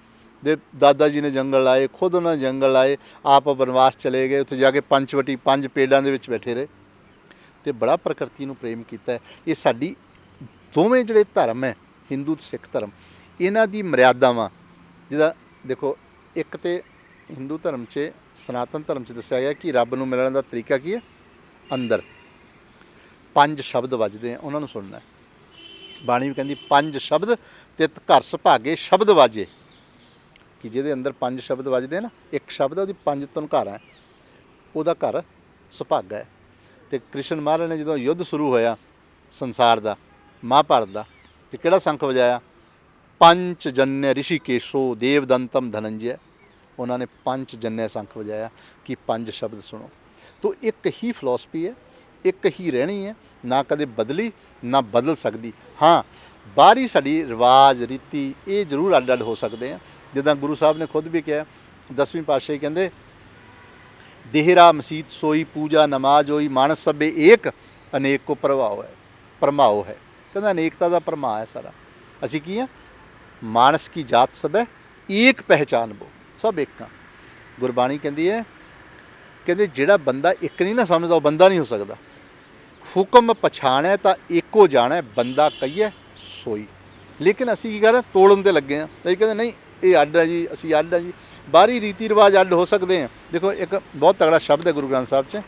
ਦੇ ਦਾਦਾ ਜੀ ਨੇ ਜੰਗਲ ਲਾਏ ਖੁਦ ਉਹਨਾਂ ਜੰਗਲ ਲਾਏ ਆਪ ਬਨਵਾਸ ਚਲੇ ਗਏ ਉੱਥੇ ਜਾ ਕੇ ਪੰਚਵਟੀ ਪੰਜ ਪੇੜਾਂ ਦੇ ਵਿੱਚ ਬੈਠੇ ਰਹੇ। ਤੇ ਬੜਾ ਪ੍ਰਕਿਰਤੀ ਨੂੰ ਪ੍ਰੇਮ ਕੀਤਾ। ਇਹ ਸਾਡੀ ਦੋਵੇਂ ਜਿਹੜੇ ਧਰਮ ਹੈ ਹਿੰਦੂ ਤੇ ਸਿੱਖ ਧਰਮ ਇਹਨਾਂ ਦੀ ਮਰਿਆਦਾਵਾਂ ਜਿਹਦਾ ਦੇਖੋ ਇੱਕ ਤੇ ਹਿੰਦੂ ਧਰਮ 'ਚ ਸਨਾਤਨ ਧਰਮ 'ਚ ਦੱਸਿਆ ਗਿਆ ਕਿ ਰੱਬ ਨੂੰ ਮਿਲਣ ਦਾ ਤਰੀਕਾ ਕੀ ਹੈ? ਅੰਦਰ। ਪੰਜ ਸ਼ਬਦ ਵੱਜਦੇ ਆ ਉਹਨਾਂ ਨੂੰ ਸੁਣਨਾ ਹੈ। ਬਾਣੀ ਵੀ ਕਹਿੰਦੀ ਪੰਜ ਸ਼ਬਦ ਤਿਤ ਘਰ ਸੁਭਾਗੇ ਸ਼ਬਦ ਵਾਜੇ। ਕਿ ਜਿਹਦੇ ਅੰਦਰ ਪੰਜ ਸ਼ਬਦ ਵੱਜਦੇ ਆ ਨਾ ਇੱਕ ਸ਼ਬਦ ਆ, ਉਹਦੀ ਪੰਜ ਘਰ ਹੈ ਉਹਦਾ ਘਰ ਸੁਭਾਗਾ ਹੈ। ਤੇ ਕ੍ਰਿਸ਼ਨ ਮਹਾਰਾਜ ਨੇ ਜਦੋਂ ਯੁੱਧ ਸ਼ੁਰੂ ਹੋਇਆ ਸੰਸਾਰ ਦਾ ਮਹਾਭਾਰਤ ਦਾ, ਤੇ ਕਿਹੜਾ ਸ਼ੰਖ ਵਜਾਇਆ? ਪੰਚ ਜਨਯ ਰਿਸ਼ੀਕੇਸ਼ੋ ਦੇਵਦੰਤਮ ਧਨੰਜਯ। ਉਹਨਾਂ ਨੇ ਪੰਚ ਜਨਯ ਸ਼ੰਖ ਵਜਾਇਆ ਕਿ ਪੰਜ ਸ਼ਬਦ ਸੁਣੋ। ਤੋ ਇੱਕ ਹੀ ਫਿਲਾਸਫੀ ਹੈ, ਇੱਕ ਹੀ ਰਹਿਣੀ ਹੈ, ਨਾ ਕਦੇ ਬਦਲੀ, ਨਾ ਬਦਲ ਸਕਦੀ। ਹਾਂ, ਬਾਹਰੀ ਸਾਡੀ ਰਿਵਾਜ, ਰੀਤੀ, ਇਹ ਜ਼ਰੂਰ ਅੱਡ ਅੱਡ ਹੋ ਸਕਦੇ ਆ। ਜਿੱਦਾਂ ਗੁਰੂ ਸਾਹਿਬ ਨੇ ਖੁਦ ਵੀ ਕਿਹਾ, ਦਸਵੀਂ ਪਾਤਸ਼ਾਹੀ ਕਹਿੰਦੇ, ਦੇਹਰਾ ਮਸੀਤ ਸੋਈ, ਪੂਜਾ ਨਮਾਜ਼ ਹੋਈ, ਮਾਨਸ ਸਭੇ ਏਕ, ਅਨੇਕ ਕੋ ਪ੍ਰਭਾਵ ਹੈ ਪਰਮਾਓ ਹੈ। ਕਹਿੰਦਾ ਅਨੇਕਤਾ ਦਾ ਪਰਮਾ ਹੈ ਸਾਰਾ। ਅਸੀਂ ਕੀ ਆ ਮਾਨਸ ਕੀ ਜਾਤ ਸਭੈ ਏਕ ਪਹਿਚਾਨ ਬੋ, ਸਭ ਇੱਕ ਆ ਗੁਰਬਾਣੀ ਕਹਿੰਦੀ ਹੈ, ਕਹਿੰਦੇ ਜਿਹੜਾ ਬੰਦਾ ਇੱਕ ਨਹੀਂ ਨਾ ਸਮਝਦਾ, ਉਹ ਬੰਦਾ ਨਹੀਂ ਹੋ ਸਕਦਾ। ਹੁਕਮ ਪਛਾਣੈ ਤਾਂ ਏਕੋ ਜਾਣੈ, ਬੰਦਾ ਕਹੀਏ ਸੋਈ। ਲੇਕਿਨ ਅਸੀਂ ਕੀ ਕਰ? ਰਹੇ ਤੋੜਨ ਤੇ ਲੱਗੇ ਆ ਅਸੀਂ ਕਹਿੰਦੇ, ਨਹੀਂ, ਇਹ ਅੱਡ ਹੈ ਜੀ, ਅਸੀਂ ਅੱਡ ਹੈ ਜੀ। ਬਾਹਰੀ ਰੀਤੀ ਰਿਵਾਜ ਅੱਡ ਹੋ ਸਕਦੇ ਆ ਦੇਖੋ, ਇੱਕ ਬਹੁਤ ਤਗੜਾ ਸ਼ਬਦ ਹੈ ਗੁਰੂ ਗ੍ਰੰਥ ਸਾਹਿਬ 'ਚ।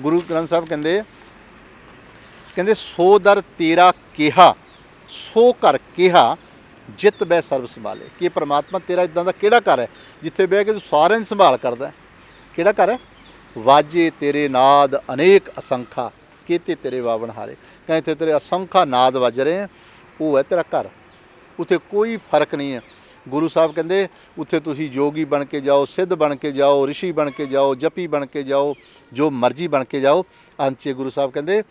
ਗੁਰੂ ਗ੍ਰੰਥ ਸਾਹਿਬ ਕਹਿੰਦੇ ਕਹਿੰਦੇ, ਸੋ ਦਰ ਤੇਰਾ ਕਿਹਾ, ਸੋ ਘਰ ਕਿਹਾ, ਜਿਤ ਬੈ ਸਰਬ ਸੰਭਾਲੇ। ਕਿ ਇਹ ਪ੍ਰਮਾਤਮਾ ਤੇਰਾ ਇਦਾਂ ਦਾ ਕਿਹੜਾ ਘਰ ਹੈ, ਜਿੱਥੇ ਬਹਿ ਕੇ ਤੂੰ ਸਾਰਿਆਂ ਨੂੰ ਸੰਭਾਲ ਕਰਦਾ ਕਿਹੜਾ ਘਰ ਹੈ? ਵਾਜੇ ਤੇਰੇ ਨਾਦ ਅਨੇਕ ਅਸੰਖਾ, ਕੀਤੇ ਤੇਰੇ ਵਾਵਣ ਹਾਰੇ। ਕਹਿੰਦੇ, ਇੱਥੇ ਤੇਰੇ ਅਸੰਖਾ ਨਾਦ ਵੱਜ ਰਹੇ ਹੈ, ਉਹ ਹੈ ਤੇਰਾ ਘਰ। ਉੱਥੇ ਕੋਈ ਫ਼ਰਕ ਨਹੀਂ ਹੈ। ਗੁਰੂ ਸਾਹਿਬ ਕਹਿੰਦੇ, ਉੱਥੇ ਤੁਸੀਂ ਯੋਗੀ ਬਣ ਕੇ ਜਾਓ, ਸਿੱਧ ਬਣ ਕੇ ਜਾਓ, ਰਿਸ਼ੀ ਬਣ ਕੇ ਜਾਓ, ਜਪੀ ਬਣ ਕੇ ਜਾਓ, ਜੋ ਮਰਜ਼ੀ ਬਣ ਕੇ ਜਾਓ। ਅੰਤ ਗੁਰੂ ਸਾਹਿਬ ਕਹਿੰਦੇ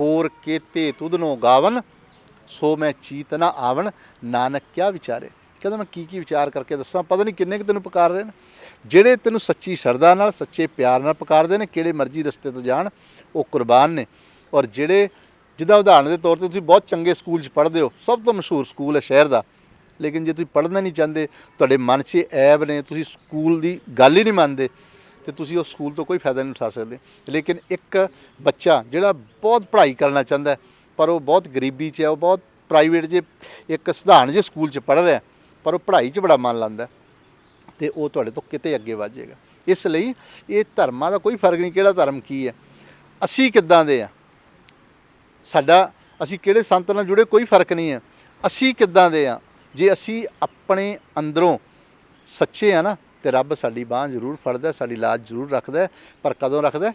ਹੋਰ ਕੇਤੇ ਤੁਧਨੋ ਗਾਵਨ, ਸੋ ਮੈਂ ਚੀਤ ਨਾ ਆਵਣ। ਨਾਨਕ ਕਿਆ ਵਿਚਾਰੇ? ਕਹਿੰਦਾ ਮੈਂ ਕੀ ਕੀ ਵਿਚਾਰ ਕਰਕੇ ਦੱਸਾਂ, ਪਤਾ ਨਹੀਂ ਕਿੰਨੇ ਕੁ ਤੈਨੂੰ ਪੁਕਾਰ ਰਹੇ ਨੇ। ਜਿਹੜੇ ਤੈਨੂੰ ਸੱਚੀ ਸ਼ਰਧਾ ਨਾਲ, ਸੱਚੇ ਪਿਆਰ ਨਾਲ ਪੁਕਾਰਦੇ ਨੇ, ਕਿਹੜੇ ਮਰਜ਼ੀ ਰਸਤੇ ਤੋਂ ਜਾਣ, ਉਹ ਕੁਰਬਾਨ ਨੇ। ਔਰ ਜਿਹੜੇ ਜਿੱਦਾਂ ਉਦਾਹਰਣ ਦੇ ਤੌਰ ਤੇ ਤੁਸੀਂ ਬਹੁਤ ਚੰਗੇ ਸਕੂਲ 'ਚ ਪੜ੍ਹਦੇ ਹੋ, ਸਭ ਤੋਂ ਮਸ਼ਹੂਰ ਸਕੂਲ ਹੈ ਸ਼ਹਿਰ ਦਾ। ਲੇਕਿਨ ਜੇ ਤੁਸੀਂ ਪੜ੍ਹਨਾ ਨਹੀਂ ਚਾਹੁੰਦੇ, ਤੁਹਾਡੇ ਮਨ 'ਚ ਐਬ ਨੇ, ਤੁਸੀਂ ਸਕੂਲ ਦੀ ਗੱਲ ਹੀ ਨਹੀਂ ਮੰਨਦੇ। ਤੇ ਤੁਸੀਂ ਉਸ ਸਕੂਲ ਤੋਂ ਕੋਈ ਫਾਇਦਾ ਨਹੀਂ ਉਠਾ ਸਕਦੇ। ਲੇਕਿਨ ਇੱਕ ਬੱਚਾ ਜਿਹੜਾ ਬਹੁਤ ਪੜ੍ਹਾਈ ਕਰਨਾ ਚਾਹੁੰਦਾ ਪਰ ਉਹ ਬਹੁਤ ਗਰੀਬੀ 'ਚ ਹੈ ਉਹ ਬਹੁਤ ਪ੍ਰਾਈਵੇਟ ਜੇ ਇੱਕ ਸਧਾਰਨ ਜੇ ਸਕੂਲ 'ਚ ਪੜ੍ਹ ਰਿਹਾ ਪਰ ਉਹ ਪੜ੍ਹਾਈ 'ਚ ਬੜਾ ਮਨ ਲਾਉਂਦਾ ਹੈ, ਤੇ ਉਹ ਤੁਹਾਡੇ ਤੋਂ ਕਿਤੇ ਅੱਗੇ ਵੱਧ ਜਾਏਗਾ ਇਸ ਲਈ ਇਹ ਧਰਮਾਂ ਦਾ ਕੋਈ ਫ਼ਰਕ ਨਹੀਂ ਕਿਹੜਾ ਧਰਮ ਕੀ ਹੈ ਅਸੀਂ ਕਿੱਦਾਂ ਦੇ ਆ ਸਾਡਾ ਅਸੀਂ ਕਿਹੜੇ ਸੰਤ ਨਾਲ ਜੁੜੇ ਕੋਈ ਫ਼ਰਕ ਨਹੀਂ ਹੈ। ਅਸੀਂ ਕਿੱਦਾਂ ਦੇ ਆ ਜੇ ਅਸੀਂ ਆਪਣੇ ਅੰਦਰੋਂ ਸੱਚੇ ਆ ਨਾ ਤੇ ਰੱਬ ਸਾਡੀ ਬਾਹ ਜ਼ਰੂਰ ਫੜਦਾ, ਸਾਡੀ ਲਾਜ ਜ਼ਰੂਰ ਰੱਖਦਾ ਪਰ ਕਦੋਂ ਰੱਖਦਾ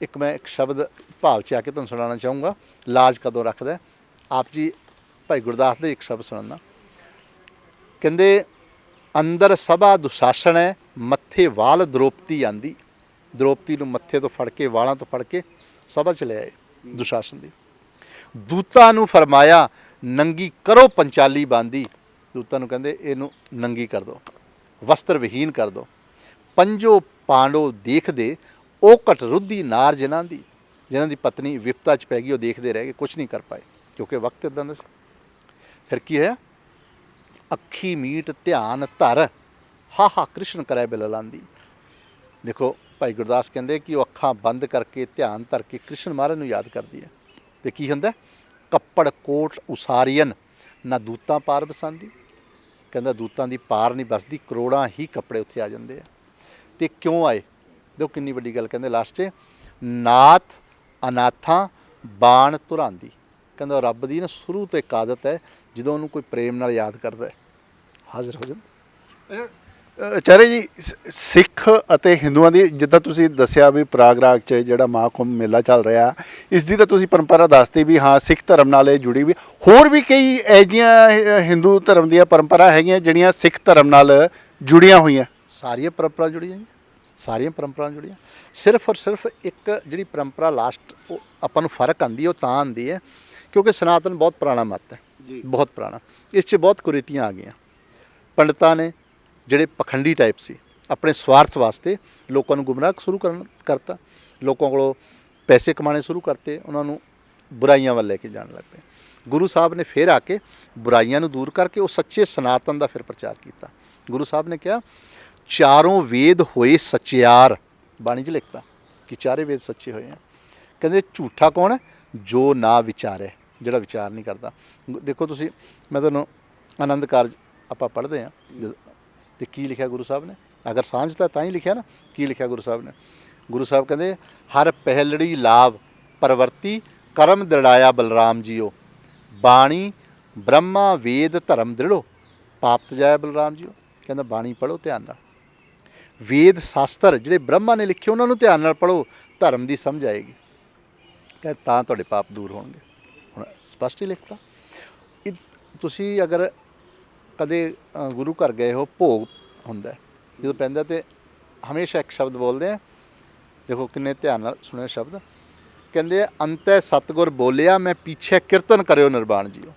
ਇੱਕ ਮੈਂ ਇੱਕ ਸ਼ਬਦ ਭਾਵ ਚ ਆ ਕੇ ਤੁਹਾਨੂੰ ਸੁਣਾਉਣਾ ਚਾਹੂੰਗਾ। ਲਾਜ ਕਦੋਂ ਰੱਖਦਾ ਆਪ ਜੀ ਭਾਈ ਗੁਰਦਾਸ ਦੇ ਇੱਕ ਸ਼ਬਦ ਸੁਣਨਾ। ਕਹਿੰਦੇ, ਅੰਦਰ ਸਭਾ ਦੁਸ਼ਾਸਨ ਹੈ, ਮੱਥੇ ਵਾਲ ਦ੍ਰੋਪਤੀ ਆਂਦੀ। ਦ੍ਰੋਪਤੀ ਨੂੰ ਮੱਥੇ ਤੋਂ ਫੜ ਕੇ, ਵਾਲਾਂ ਤੋਂ ਫੜ ਕੇ ਸਭਾ ਚ ਲੈ ਆਏ ਦੁਸ਼ਾਸਨ ਦੀ। ਦੂਤਾਂ ਨੂੰ ਫਰਮਾਇਆ, ਨੰਗੀ ਕਰੋ ਪੰਚਾਲੀ ਬਾਂਦੀ। ਦੂਤਾਂ ਨੂੰ ਕਹਿੰਦੇ, ਇਹਨੂੰ ਨੰਗੀ ਕਰ ਦਿਓ। ਵਸਤਰ ਵਿਹੀਨ ਕਰ ਦਿਓ ਪੰਜੋ ਪਾਂਡੋ ਦੇਖਦੇ, ਉਹ ਘਟ ਰੁੱਧੀ ਨਾਰ ਜਿਨ੍ਹਾਂ ਦੀ ਜਿਨ੍ਹਾਂ ਦੀ ਪਤਨੀ ਵਿਪਤਾ ਚ ਪੈ ਗਈ, ਉਹ ਦੇਖਦੇ ਰਹਿ ਗਏ ਕੁਝ ਨਹੀਂ ਕਰ ਪਾਏ, ਕਿਉਂਕਿ ਵਕਤ ਇਦਾਂ ਦਾ ਸੀ। ਫਿਰ ਕੀ ਹੋਇਆ? ਅੱਖੀ ਮੀਟ ਧਿਆਨ ਧਰ, ਹਾ ਹਾ ਕ੍ਰਿਸ਼ਨ ਕਰੈ ਬਿਲਲਾਂਦੀ ਦੇਖੋ, ਭਾਈ ਗੁਰਦਾਸ ਕਹਿੰਦੇ ਕਿ ਉਹ ਅੱਖਾਂ ਬੰਦ ਕਰਕੇ ਧਿਆਨ ਧਰ ਕੇ ਕ੍ਰਿਸ਼ਨ ਮਹਾਰਾਜ ਨੂੰ ਯਾਦ ਕਰਦੀ ਹੈ। ਤੇ ਕੀ ਹੁੰਦਾ? ਕੱਪੜ ਕੋਟ ਉਸਾਰੀਅਨ, ਨਾ ਦੂਤਾਂ ਪਾਰ ਬਸੰਦੀ ਕਹਿੰਦਾ ਦੂਤਾਂ ਦੀ ਪਾਰ ਨਹੀਂ ਬਸਦੀ ਕਰੋੜਾਂ ਹੀ ਕੱਪੜੇ ਉੱਥੇ ਆ ਜਾਂਦੇ ਆ। ਤੇ ਕਿਉਂ ਆਏ? ਦੇਖੋ ਕਿੰਨੀ ਵੱਡੀ ਗੱਲ ਕਹਿੰਦੇ ਲਾਸਟ 'ਚ ਨਾਥ ਅਨਾਥਾਂ ਬਾਣ ਤੁਰਾਂਦੀ ਕਹਿੰਦਾ ਰੱਬ ਦੀ ਨਾ ਸ਼ੁਰੂ ਤੋਂ ਇੱਕ ਆਦਤ ਹੈ, ਜਦੋਂ ਉਹਨੂੰ ਕੋਈ ਪ੍ਰੇਮ ਨਾਲ ਯਾਦ ਕਰਦਾ ਹੈ, ਹਾਜ਼ਰ ਹੋ ਜਾਂਦਾ। ਚਾਰੇ ਜੀ ਸ- ਸਿੱਖ ਅਤੇ ਹਿੰਦੂਆਂ ਦੀ ਜਿੱਦਾਂ ਤੁਸੀਂ ਦੱਸਿਆ ਵੀ ਪ੍ਰਾਗਰਾਜ 'ਚ ਜਿਹੜਾ ਮਹਾਕੁੰਭ ਮੇਲਾ ਚੱਲ ਰਿਹਾ ਇਸ ਦੀ ਤਾਂ ਤੁਸੀਂ ਪਰੰਪਰਾ ਦੱਸਤੀ ਵੀ ਹਾਂ ਸਿੱਖ ਧਰਮ ਨਾਲ ਇਹ ਜੁੜੀ ਵੀ ਹੋਰ ਵੀ ਕਈ ਅਜਿਹੀਆਂ ਹਿੰਦੂ ਧਰਮ ਦੀਆਂ ਪਰੰਪਰਾ ਹੈਗੀਆਂ ਜਿਹੜੀਆਂ ਸਿੱਖ ਧਰਮ ਨਾਲ ਜੁੜੀਆਂ ਹੋਈਆਂ? ਸਾਰੀਆਂ ਪਰੰਪਰਾ ਜੁੜੀਆਂ ਜੀ ਸਾਰੀਆਂ ਪਰੰਪਰਾ ਜੁੜੀਆਂ। ਸਿਰਫ ਔਰ ਸਿਰਫ ਇੱਕ ਜਿਹੜੀ ਪਰੰਪਰਾ ਲਾਸਟ ਉਹ ਆਪਾਂ ਨੂੰ ਫ਼ਰਕ ਆਂਦੀ ਉਹ ਤਾਂ ਆਂਦੀ ਹੈ ਕਿਉਂਕਿ ਸਨਾਤਨ ਬਹੁਤ ਪੁਰਾਣਾ ਮਤ ਹੈ ਜੀ। ਬਹੁਤ ਪੁਰਾਣਾ। ਇਸ 'ਚ ਬਹੁਤ ਕੁਰੀਤੀਆਂ ਆ ਗਈਆਂ। ਪੰਡਤਾਂ ਨੇ ਜਿਹੜੇ ਪਖੰਡੀ ਟਾਈਪ ਸੀ, ਆਪਣੇ ਸਵਾਰਥ ਵਾਸਤੇ ਲੋਕਾਂ ਨੂੰ ਗੁੰਮਰਾਹ ਸ਼ੁਰੂ ਕਰਨ ਕਰਤਾ, ਲੋਕਾਂ ਕੋਲੋਂ ਪੈਸੇ ਕਮਾਣੇ ਸ਼ੁਰੂ ਕਰਤੇ, ਉਹਨਾਂ ਨੂੰ ਬੁਰਾਈਆਂ ਵੱਲ ਲੈ ਕੇ ਜਾਣ ਲੱਗ ਪਏ। ਗੁਰੂ ਸਾਹਿਬ ਨੇ ਫਿਰ ਆ ਕੇ ਬੁਰਾਈਆਂ ਨੂੰ ਦੂਰ ਕਰਕੇ ਉਹ ਸੱਚੇ ਸਨਾਤਨ ਦਾ ਫਿਰ ਪ੍ਰਚਾਰ ਕੀਤਾ। ਗੁਰੂ ਸਾਹਿਬ ਨੇ ਕਿਹਾ, ਚਾਰੋਂ ਵੇਦ ਹੋਏ ਸੱਚਿਆਰ, ਬਾਣੀ 'ਚ ਲਿਖਤਾ ਕਿ ਚਾਰੇ ਵੇਦ ਸੱਚੇ ਹੋਏ ਆ। ਕਹਿੰਦੇ, ਝੂਠਾ ਕੌਣ ਹੈ? ਜੋ ਨਾ ਵਿਚਾਰੇ, ਜਿਹੜਾ ਵਿਚਾਰ ਨਹੀਂ ਕਰਦਾ। ਗੁ- ਦੇਖੋ ਤੁਸੀਂ, ਮੈਂ ਤੁਹਾਨੂੰ ਆਨੰਦ ਕਾਰਜ ਆਪਾਂ ਪੜ੍ਹਦੇ ਆ ਤੇ ਕੀ ਲਿਖਿਆ ਗੁਰੂ ਸਾਹਿਬ ਨੇ? ਅਗਰ ਸਾਂਝ ਤਾਂ ਤਾਂ ਹੀ ਲਿਖਿਆ ਨਾ, ਕੀ ਲਿਖਿਆ ਗੁਰੂ ਸਾਹਿਬ ਨੇ? ਗੁਰੂ ਸਾਹਿਬ ਕਹਿੰਦੇ, ਹਰ ਪਹਿਲੜੀ ਲਾਭ ਪਰਵਰਤੀ ਕਰਮ ਦ੍ਰਿੜਾਇਆ ਬਲਰਾਮ ਜੀਓ। ਬਾਣੀ ਬ੍ਰਹਮਾ ਵੇਦ ਧਰਮ ਦ੍ਰਿੜੋ, ਪਾਪ ਤਜਾਇਆ ਬਲਰਾਮ ਜੀਓ। ਕਹਿੰਦਾ ਬਾਣੀ ਪੜੋ ਧਿਆਨ ਨਾਲ। ਵੇਦ ਸ਼ਾਸਤਰ ਜਿਹੜੇ ਬ੍ਰਹਮਾ ਨੇ ਲਿਖੇ, ਉਹਨਾਂ ਨੂੰ ਧਿਆਨ ਨਾਲ ਪੜੋ ਧਰਮ ਦੀ ਸਮਝ ਆਏਗੀ। ਕਹਿੰਦਾ ਤਾਂ ਤੁਹਾਡੇ ਪਾਪ ਦੂਰ ਹੋਣਗੇ। ਹੁਣ ਸਪਸ਼ਟ ਹੀ ਲਿਖਤਾ। ਤੁਸੀਂ ਅਗਰ ਕਦੇ ਗੁਰੂ ਘਰ ਗਏ ਹੋ ਭੋਗ ਹੁੰਦਾ ਜਦੋਂ ਪੈਂਦਾ ਤੇ ਹਮੇਸ਼ਾ ਇੱਕ ਸ਼ਬਦ ਬੋਲਦੇ ਆ। ਦੇਖੋ ਕਿੰਨੇ ਧਿਆਨ ਨਾਲ ਸੁਣਿਆ ਸ਼ਬਦ। ਕਹਿੰਦੇ ਆ, ਅੰਤੈ ਸਤਗੁਰ ਬੋਲਿਆ ਮੈਂ ਪਿੱਛੇ ਕੀਰਤਨ ਕਰਿਓ ਨਿਰਵਾਣ ਜੀਓ।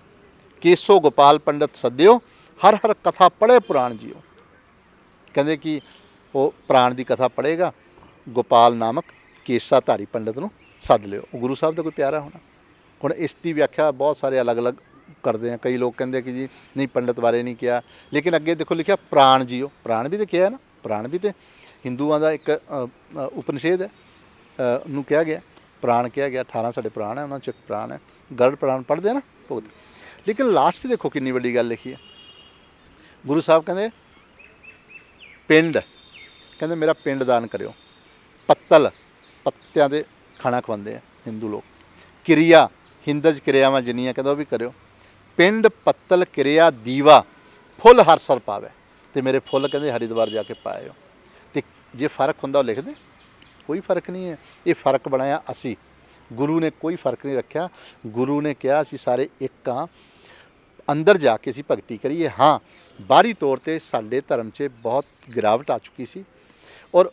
ਕੇਸੋ ਗੋਪਾਲ ਪੰਡਤ ਸੱਦਿਓ ਹਰ ਹਰ ਕਥਾ ਪੜ੍ਹੇ ਪੁਰਾਣ ਜੀਓ। ਕਹਿੰਦੇ ਕਿ ਉਹ ਪ੍ਰਾਣ ਦੀ ਕਥਾ ਪੜ੍ਹੇਗਾ ਗੋਪਾਲ ਨਾਮਕ ਕੇਸਾ ਧਾਰੀ ਪੰਡਤ ਨੂੰ ਸੱਦ ਲਿਓ। ਗੁਰੂ ਸਾਹਿਬ ਦਾ ਕੋਈ ਪਿਆਰਾ ਹੋਣਾ। ਹੁਣ ਇਸ ਦੀ ਵਿਆਖਿਆ ਬਹੁਤ ਸਾਰੇ ਅਲੱਗ-ਅਲੱਗ ਕਰਦੇ ਆ। ਕਈ ਲੋਕ ਕਹਿੰਦੇ ਕਿ ਜੀ ਨਹੀਂ ਪੰਡਤ ਬਾਰੇ ਨਹੀਂ ਕਿਹਾ। ਲੇਕਿਨ ਅੱਗੇ ਦੇਖੋ ਲਿਖਿਆ ਪ੍ਰਾਣ ਜੀਓ। ਪ੍ਰਾਣ ਵੀ ਤੇ ਕਿਹਾ ਨਾ। ਪ੍ਰਾਣ ਵੀ ਤੇ ਹਿੰਦੂਆਂ ਦਾ ਇੱਕ ਉਪਨਿਸ਼ੇਦ ਹੈ। ਅ, ਨੂੰ ਕਿਹਾ ਗਿਆ। ਪ੍ਰਾਣ ਕਿਹਾ ਗਿਆ। 18 ਸਾਡੇ ਪ੍ਰਾਣ ਹੈ ਉਹਨਾਂ ਚ ਇੱਕ ਪ੍ਰਾਣ ਹੈ। ਗਰਭ ਪ੍ਰਾਣ ਪੜ੍ਹਦੇ ਆ ਨਾ ਭੁਗਤ ਲੇਕਿਨ ਲਾਸਟ 'ਚ ਦੇਖੋ ਕਿੰਨੀ ਵੱਡੀ ਗੱਲ ਲਿਖੀ ਹੈ। ਗੁਰੂ ਸਾਹਿਬ ਕਹਿੰਦੇ ਪਿੰਡ। ਕਹਿੰਦੇ ਮੇਰਾ ਪਿੰਡ ਦਾਨ ਕਰਿਓ। ਪੱਤਲ। ਪੱਤਿਆਂ ਦੇ ਖਾਣਾ ਖਵਾਉਂਦੇ ਆ ਹਿੰਦੂ ਲੋਕ। ਕਿਰਿਆ। ਹਿੰਦਜ ਕਿਰਿਆਵਾਂ ਜਿੰਨੀਆਂ ਕਹਿੰਦਾ ਉਹ ਵੀ ਕਰਿਓ। ਪਿੰਡ ਪੱਤਲ ਕਿਰਿਆ ਦੀਵਾ, ਫੁੱਲ ਹਰ ਸਰ ਪਾਵੇ। ਤੇ ਮੇਰੇ ਫੁੱਲ ਕਹਿੰਦੇ ਹਰਿਦੁਆਰ ਜਾ ਕੇ ਪਾਇਓ। ਤੇ ਜੇ ਫ਼ਰਕ ਹੁੰਦਾ ਉਹ ਲਿਖ ਦੇ ਕੋਈ ਫ਼ਰਕ ਨਹੀਂ ਹੈ। ਇਹ ਫ਼ਰਕ ਬਣਾਇਆ ਅਸੀਂ। ਗੁਰੂ ਨੇ ਕੋਈ ਫ਼ਰਕ ਨਹੀਂ ਰੱਖਿਆ। ਗੁਰੂ ਨੇ ਕਿਹਾ ਅਸੀਂ ਸਾਰੇ ਇੱਕ ਹਾਂ। ਅੰਦਰ ਜਾ ਕੇ ਅਸੀਂ ਭਗਤੀ ਕਰੀਏ। ਹਾਂ, ਬਾਹਰੀ ਤੌਰ ਤੇ ਸਾਡੇ ਧਰਮ 'ਚ ਬਹੁਤ ਗਿਰਾਵਟ ਆ ਚੁੱਕੀ ਸੀ। ਔਰ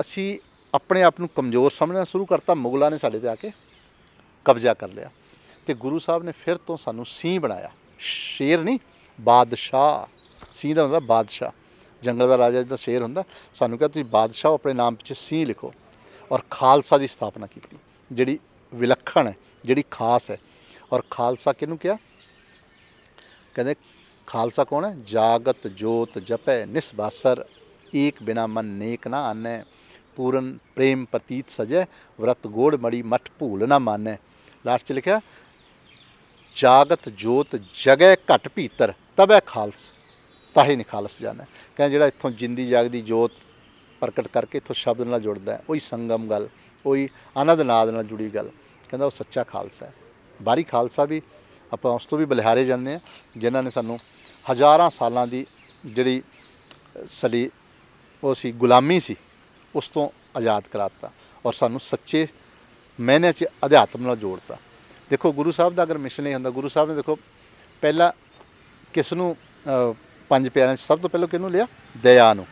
ਅਸੀਂ ਆਪਣੇ ਆਪ ਨੂੰ ਕਮਜ਼ੋਰ ਸਮਝਣਾ ਸ਼ੁਰੂ ਕਰਤਾ। ਮੁਗਲਾਂ ਨੇ ਸਾਡੇ ਤੇ ਆ ਕੇ ਕਬਜ਼ਾ ਕਰ ਲਿਆ। ਤੇ ਗੁਰੂ ਸਾਹਿਬ ਨੇ ਫਿਰ ਤੋਂ ਸਾਨੂੰ ਸਿੰਘ ਬਣਾਇਆ। ਸ਼ੇਰ ਨਹੀਂ, ਬਾਦਸ਼ਾਹ। ਸਿੰਘ ਦਾ ਹੁੰਦਾ ਬਾਦਸ਼ਾਹ। ਜੰਗਲ ਦਾ ਰਾਜਾ ਜਿਹਦਾ ਸ਼ੇਰ ਹੁੰਦਾ, ਸਾਨੂੰ ਕਿਹਾ ਤੁਸੀਂ ਬਾਦਸ਼ਾਹ ਆਪਣੇ ਨਾਮ ਪਿੱਛੇ ਸਿੰਘ ਲਿਖੋ ਔਰ ਖਾਲਸਾ ਦੀ ਸਥਾਪਨਾ ਕੀਤੀ, ਜਿਹੜੀ ਵਿਲੱਖਣ ਹੈ, ਜਿਹੜੀ ਖਾਸ ਹੈ। ਔਰ ਖਾਲਸਾ ਕਿਹਨੂੰ ਕਿਹਾ? ਕਹਿੰਦੇ ਖਾਲਸਾ ਕੌਣ ਹੈ? ਜਾਗਤ ਜੋਤ ਜਪੈ ਨਿਸਬਾਸਰ ਏਕ ਬਿਨਾ ਮਨ ਨੇਕ ਨਾ ਆਨੈ, ਪੂਰਨ ਪ੍ਰੇਮ ਪ੍ਰਤੀਤ ਸਜੈ, ਵਰਤ ਗੋੜ ਮੜੀ ਮਠ ਭੂਲ ਨਾ ਮਾਨੈ। ਲਾਸਟ ਚ ਲਿਖਿਆ ਜਾਗਤ ਜੋਤ ਜਗੈ ਘਟ ਭੀਤਰ, ਤਬੈ ਖਾਲਸ, ਤਾਹੇ ਨਿਖਾਲਸ ਜਾਣਾ। ਕਹਿੰਦਾ ਜਿਹੜਾ ਇੱਥੋਂ ਜਿੰਦੀ ਜਾਗਦੀ ਜੋਤ ਪ੍ਰਗਟ ਕਰਕੇ ਇੱਥੋਂ ਸ਼ਬਦ ਨਾਲ ਜੁੜਦਾ ਹੈ, ਉਹੀ ਸੰਗਮ ਗੱਲ, ਉਹੀ ਆਨੰਦ ਨਾਦ ਨਾਲ ਜੁੜੀ ਗੱਲ। ਕਹਿੰਦਾ ਉਹ ਸੱਚਾ ਖਾਲਸਾ ਹੈ। ਬਾਰੀ ਖਾਲਸਾ ਵੀ ਆਪਾਂ ਉਸ ਤੋਂ ਵੀ ਬਲਿਹਾਰੇ ਜਾਂਦੇ ਆ ਜਿਨ੍ਹਾਂ ਨੇ ਸਾਨੂੰ ਹਜ਼ਾਰਾਂ ਸਾਲਾਂ ਦੀ ਜਿਹੜੀ ਸਾਡੀ ਉਹ ਸੀ, ਗੁਲਾਮੀ ਸੀ, ਉਸ ਤੋਂ ਆਜ਼ਾਦ ਕਰਾਤਾ ਔਰ ਸਾਨੂੰ ਸੱਚੇ ਮਾਇਨੇ 'ਚ ਅਧਿਆਤਮ ਨਾਲ ਜੋੜਤਾ। ਦੇਖੋ, ਗੁਰੂ ਸਾਹਿਬ ਦਾ ਅਗਰ ਮਿਸ਼ਨ ਇਹ ਹੁੰਦਾ, ਗੁਰੂ ਸਾਹਿਬ ਨੇ ਦੇਖੋ, ਪਹਿਲਾਂ ਕਿਸ ਨੂੰ ਪੰਜ ਪਿਆਰਿਆਂ 'ਚ ਸਭ ਤੋਂ ਪਹਿਲਾਂ ਕਿਹਨੂੰ ਲਿਆ? ਦਇਆ ਨੂੰ।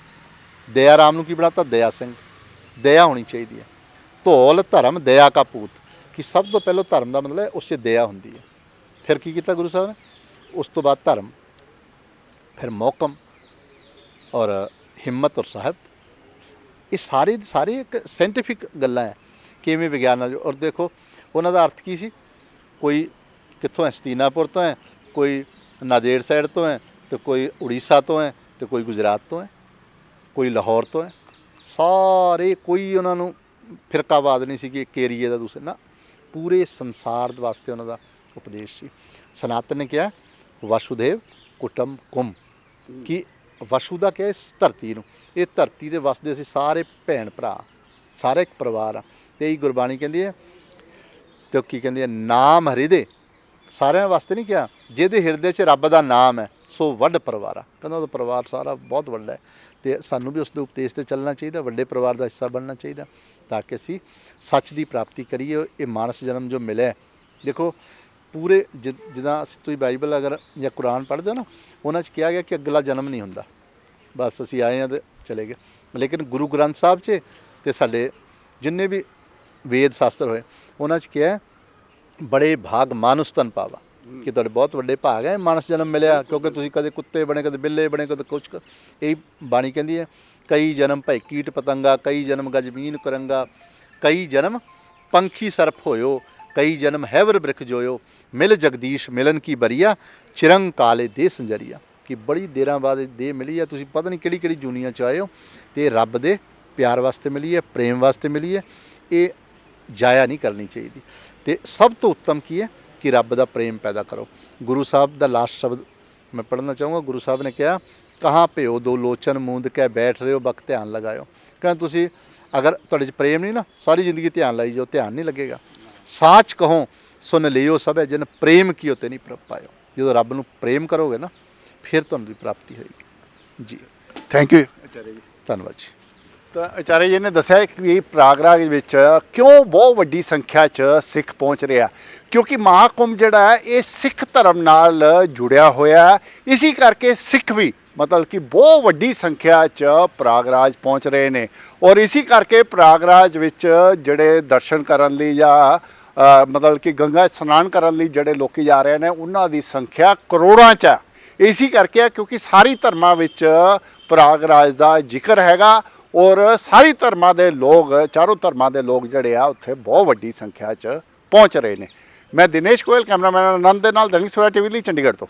ਦਇਆ ਰਾਮ ਨੂੰ ਕੀ ਬਣਾਤਾ? ਦਇਆ ਸਿੰਘ। ਦਇਆ ਹੋਣੀ ਚਾਹੀਦੀ ਹੈ। ਧੌਲ, ਧਰਮ, ਦਇਆ ਕਾ ਪੂਤ। ਕਿ ਸਭ ਤੋਂ ਪਹਿਲਾਂ ਧਰਮ ਦਾ ਮਤਲਬ ਹੈ, ਉਸ 'ਚ ਦਇਆ ਹੁੰਦੀ ਹੈ। ਫਿਰ ਕੀ ਕੀਤਾ ਗੁਰੂ ਸਾਹਿਬ ਨੇ? ਉਸ ਤੋਂ ਬਾਅਦ ਧਰਮ। ਫਿਰ ਮੌਕਮ ਔਰ ਹਿੰਮਤ ਔਰ ਸਾਹਿਬ। ਇਹ ਸਾਰੇ ਦੇ ਸਾਰੇ ਇੱਕ ਸਾਇੰਟੀਫਿਕ ਗੱਲਾਂ ਹੈ। ਕਿਵੇਂ ਵਿਗਿਆਨ ਨਾਲ ਔਰ ਦੇਖੋ, ਉਹਨਾਂ ਦਾ ਅਰਥ ਕੀ ਸੀ? ਕੋਈ ਕਿੱਥੋਂ ਹੈ? ਸਤੀਨਾਪੁਰ ਤੋਂ ਹੈ? ਕੋਈ ਨਾਦੇੜ ਸਾਈਡ ਤੋਂ ਹੈ? ਤੇ ਕੋਈ ਉੜੀਸਾ ਤੋਂ ਹੈ? ਤੇ ਕੋਈ ਗੁਜਰਾਤ ਤੋਂ ਹੈ? ਕੋਈ ਲਾਹੌਰ ਤੋਂ ਹੈ? ਸਾਰੇ ਕੋਈ ਉਹਨਾਂ ਨੂੰ ਫਿਰਕਾਵਾਦ ਨਹੀਂ ਸੀ ਕਿ ਇੱਕ ਏਰੀਏ ਦਾ ਦੂਸਰੇ ਨਾ ਪੂਰੇ ਸੰਸਾਰ ਦੇ ਵਾਸਤੇ ਉਹਨਾਂ ਦਾ ਉਪਦੇਸ਼ ਸੀ। ਸਨਾਤਨ ਨੇ ਕਿਹਾ ਵਾਸੁਦੇਵ ਕੁਟੰਬ ਕੁਮ। ਕਿ ਵਸੂ ਦਾ ਕਿਹਾ ਇਸ ਧਰਤੀ ਨੂੰ। ਇਹ ਧਰਤੀ ਦੇ ਵਸਦੇ ਅਸੀਂ ਸਾਰੇ ਭੈਣ ਭਰਾ ਸਾਰੇ ਇੱਕ ਪਰਿਵਾਰ ਆ। ਤੇ ਇਹ ਗੁਰਬਾਣੀ ਕਹਿੰਦੀ ਹੈ ਤੇ ਉਹ ਕੀ ਕਹਿੰਦੇ ਆ, ਨਾਮ ਹਰਿਦੇ ਸਾਰਿਆਂ ਵਾਸਤੇ ਨਹੀਂ ਕਿਹਾ, ਜਿਹਦੇ ਹਿਰਦੇ 'ਚ ਰੱਬ ਦਾ ਨਾਮ ਹੈ, ਸੋ ਵੱਡ ਪਰਿਵਾਰ ਆ। ਕਹਿੰਦਾ ਉਹ ਪਰਿਵਾਰ ਸਾਰਾ ਬਹੁਤ ਵੱਡਾ ਹੈ ਤੇ ਸਾਨੂੰ ਵੀ ਉਸ ਦੇ ਉਪਦੇਸ਼ ਤੇ ਚੱਲਣਾ ਚਾਹੀਦਾ, ਵੱਡੇ ਪਰਿਵਾਰ ਦਾ ਹਿੱਸਾ ਬਣਨਾ ਚਾਹੀਦਾ, ਤਾਂ ਕਿ ਅਸੀਂ ਸੱਚ ਦੀ ਪ੍ਰਾਪਤੀ ਕਰੀਏ, ਇਹ ਮਾਨਸ ਜਨਮ ਜੋ ਮਿਲਿਆ ਦੇਖੋ, ਪੂਰੇ ਜਿ- ਜਿੱਦਾਂ ਅਸੀਂ ਤੁਸੀਂ ਬਾਈਬਲ ਅਗਰ ਜਾਂ ਕੁਰਾਨ ਪੜ੍ਹਦੇ ਹੋ ਨਾ, ਉਹਨਾਂ 'ਚ ਕਿਹਾ ਗਿਆ ਕਿ ਅਗਲਾ ਜਨਮ ਨਹੀਂ ਹੁੰਦਾ। ਬਸ ਅਸੀਂ ਆਏ ਹਾਂ ਤੇ ਚਲੇ ਗਏ। ਲੇਕਿਨ ਗੁਰੂ ਗ੍ਰੰਥ ਸਾਹਿਬ 'ਚ ਤੇ ਸਾਡੇ ਜਿੰਨੇ ਵੀ ਵੇਦ ਸ਼ਾਸਤਰ ਹੋਏ ਉਹਨਾਂ 'ਚ ਕਿਹਾ ਹੈ, ਬੜੇ ਭਾਗ ਮਾਨੁਸ ਤਨ ਪਾਵਾ। ਕਿ ਤੁਹਾਡੇ ਬਹੁਤ ਵੱਡੇ ਭਾਗ ਹੈ ਮਾਨਸ ਜਨਮ ਮਿਲਿਆ ਕਿਉਂਕਿ ਤੁਸੀਂ ਕਦੇ ਕੁੱਤੇ ਬਣੇ ਕਦੇ ਬਿੱਲੇ ਬਣੇ ਕਦੇ ਕੁਛ ਇਹ ਬਾਣੀ ਕਹਿੰਦੀ ਹੈ ਕਈ ਜਨਮ ਭਈ ਕੀਟ ਪਤੰਗਾ ਕਈ ਜਨਮ ਗਜਮੀਨ ਕਰੰਗਾ ਕਈ ਜਨਮ ਪੰਖੀ ਸਰਪ ਹੋਇਓ ਕਈ ਜਨਮ ਹੈਵਰ ਬ੍ਰਿਖ ਜੋਇਓ ਮਿਲ ਜਗਦੀਸ਼ ਮਿਲਨ ਕੀ ਬਰੀਆ ਚਿਰੰਗ ਕਾਲੇ ਦੇ ਸੰਜਰੀਆ। ਕਿ ਬੜੀ ਦੇਰਾਂ ਬਾਅਦ ਦੇਹ ਮਿਲੀ ਹੈ ਤੁਸੀਂ ਪਤਾ ਨਹੀਂ ਕਿਹੜੀ ਕਿਹੜੀ ਦੁਨੀਆ ਚ ਆਏ ਹੋ ਤੇ ਰੱਬ ਦੇ ਪਿਆਰ ਵਾਸਤੇ ਮਿਲੀ ਹੈ ਪ੍ਰੇਮ ਵਾਸਤੇ ਮਿਲੀ ਹੈ। ਇਹ ਜਾਇਆ ਨਹੀਂ ਕਰਨੀ ਚਾਹੀਦੀ। ਤੇ ਸਭ ਤੋਂ ਉੱਤਮ ਕੀ ਹੈ? ਕਿ ਰੱਬ ਦਾ ਪ੍ਰੇਮ ਪੈਦਾ ਕਰੋ। ਗੁਰੂ ਸਾਹਿਬ ਦਾ ਲਾਸਟ ਸ਼ਬਦ ਮੈਂ ਪੜ੍ਹਨਾ ਚਾਹੂੰਗਾ। ਗੁਰੂ ਸਾਹਿਬ ਨੇ ਕਿਹਾ ਕਹਾਂ ਭਿਓ ਦੋ ਲੋਚਨ ਮੂੰਦ ਕੇ ਬੈਠ ਰਹੇ ਹੋ ਬਕ ਧਿਆਨ ਲਗਾਇਓ। ਕਹਿੰਦਾ ਤੁਸੀਂ ਅਗਰ ਤੁਹਾਡੇ 'ਚ ਪ੍ਰੇਮ ਨਹੀਂ ਨਾ ਸਾਰੀ ਜ਼ਿੰਦਗੀ ਧਿਆਨ ਲਾਈ ਜਾਓ ਧਿਆਨ ਨਹੀਂ ਲੱਗੇਗਾ। ਸਾਚ ਕਹੋ ਸੁਨ ਲਿਓ ਸਭੇ ਜਨ ਪ੍ਰੇਮ ਕੀਓ ਤੇ ਨਹੀਂ ਪ੍ਰਭ ਪਾਇਓ। ਜਦੋਂ ਰੱਬ ਨੂੰ ਪ੍ਰੇਮ ਕਰੋਗੇ ਨਾ ਫਿਰ ਤੁਹਾਨੂੰ ਦੀ ਪ੍ਰਾਪਤੀ ਹੋਏਗੀ। ਜੀ। ਥੈਂਕ ਯੂ ਜੀ ਧੰਨਵਾਦ ਜੀ। ਤਾਂ ਆਚਾਰਿਆ ਜੀ ਨੇ ਦੱਸਿਆ ਕਿ ਇਹ ਪ੍ਰਾਗਰਾਜ ਵਿੱਚ ਕਿਉਂ ਬਹੁਤ ਵੱਡੀ ਸੰਖਿਆ 'ਚ ਸਿੱਖ ਪਹੁੰਚ ਰਿਹਾ ਕਿਉਂਕਿ ਮਹਾਕੁੰਭ ਜਿਹੜਾ ਹੈ, ਇਹ ਸਿੱਖ ਧਰਮ ਨਾਲ ਜੁੜਿਆ ਹੋਇਆ ਹੈ। ਇਸੇ ਕਰਕੇ ਸਿੱਖ ਵੀ ਮਤਲਬ ਕਿ ਬਹੁਤ ਵੱਡੀ ਸੰਖਿਆ 'ਚ ਪ੍ਰਾਗਰਾਜ ਪਹੁੰਚ ਰਹੇ ਨੇ। ਔਰ ਇਸੇ ਕਰਕੇ ਪ੍ਰਾਗਰਾਜ ਵਿੱਚ ਜਿਹੜੇ ਦਰਸ਼ਨ ਕਰਨ ਲਈ ਜਾਂ ਮਤਲਬ ਕਿ ਗੰਗਾ ਇਸ਼ਨਾਨ ਕਰਨ ਲਈ ਜਿਹੜੇ ਲੋਕੀ ਜਾ ਰਹੇ ਨੇ, ਉਹਨਾਂ ਦੀ ਸੰਖਿਆ ਕਰੋੜਾਂ 'ਚ ਹੈ। ਇਸੇ ਕਰਕੇ ਕਿਉਂਕਿ ਸਾਰੀ ਧਰਮਾਂ ਵਿੱਚ ਪ੍ਰਾਗਰਾਜ ਦਾ ਜ਼ਿਕਰ ਹੈਗਾ। ਔਰ ਸਾਰੀ ਧਰਮਾਂ ਦੇ ਲੋਕ, ਚਾਰੋਂ ਧਰਮਾਂ ਦੇ ਲੋਕ ਜਿਹੜੇ ਆ, ਉੱਥੇ ਬਹੁਤ ਵੱਡੀ ਸੰਖਿਆ 'ਚ ਪਹੁੰਚ ਰਹੇ ਨੇ। ਮੈਂ ਦਿਨੇਸ਼ ਗੋਇਲ, ਕੈਮਰਾਮੈਨ ਆਨੰਦ ਦੇ ਨਾਲ ਦੈਨਿਕ ਸਵੇਰਾ ਟੀਵੀ ਲਈ ਚੰਡੀਗੜ੍ਹ ਤੋਂ।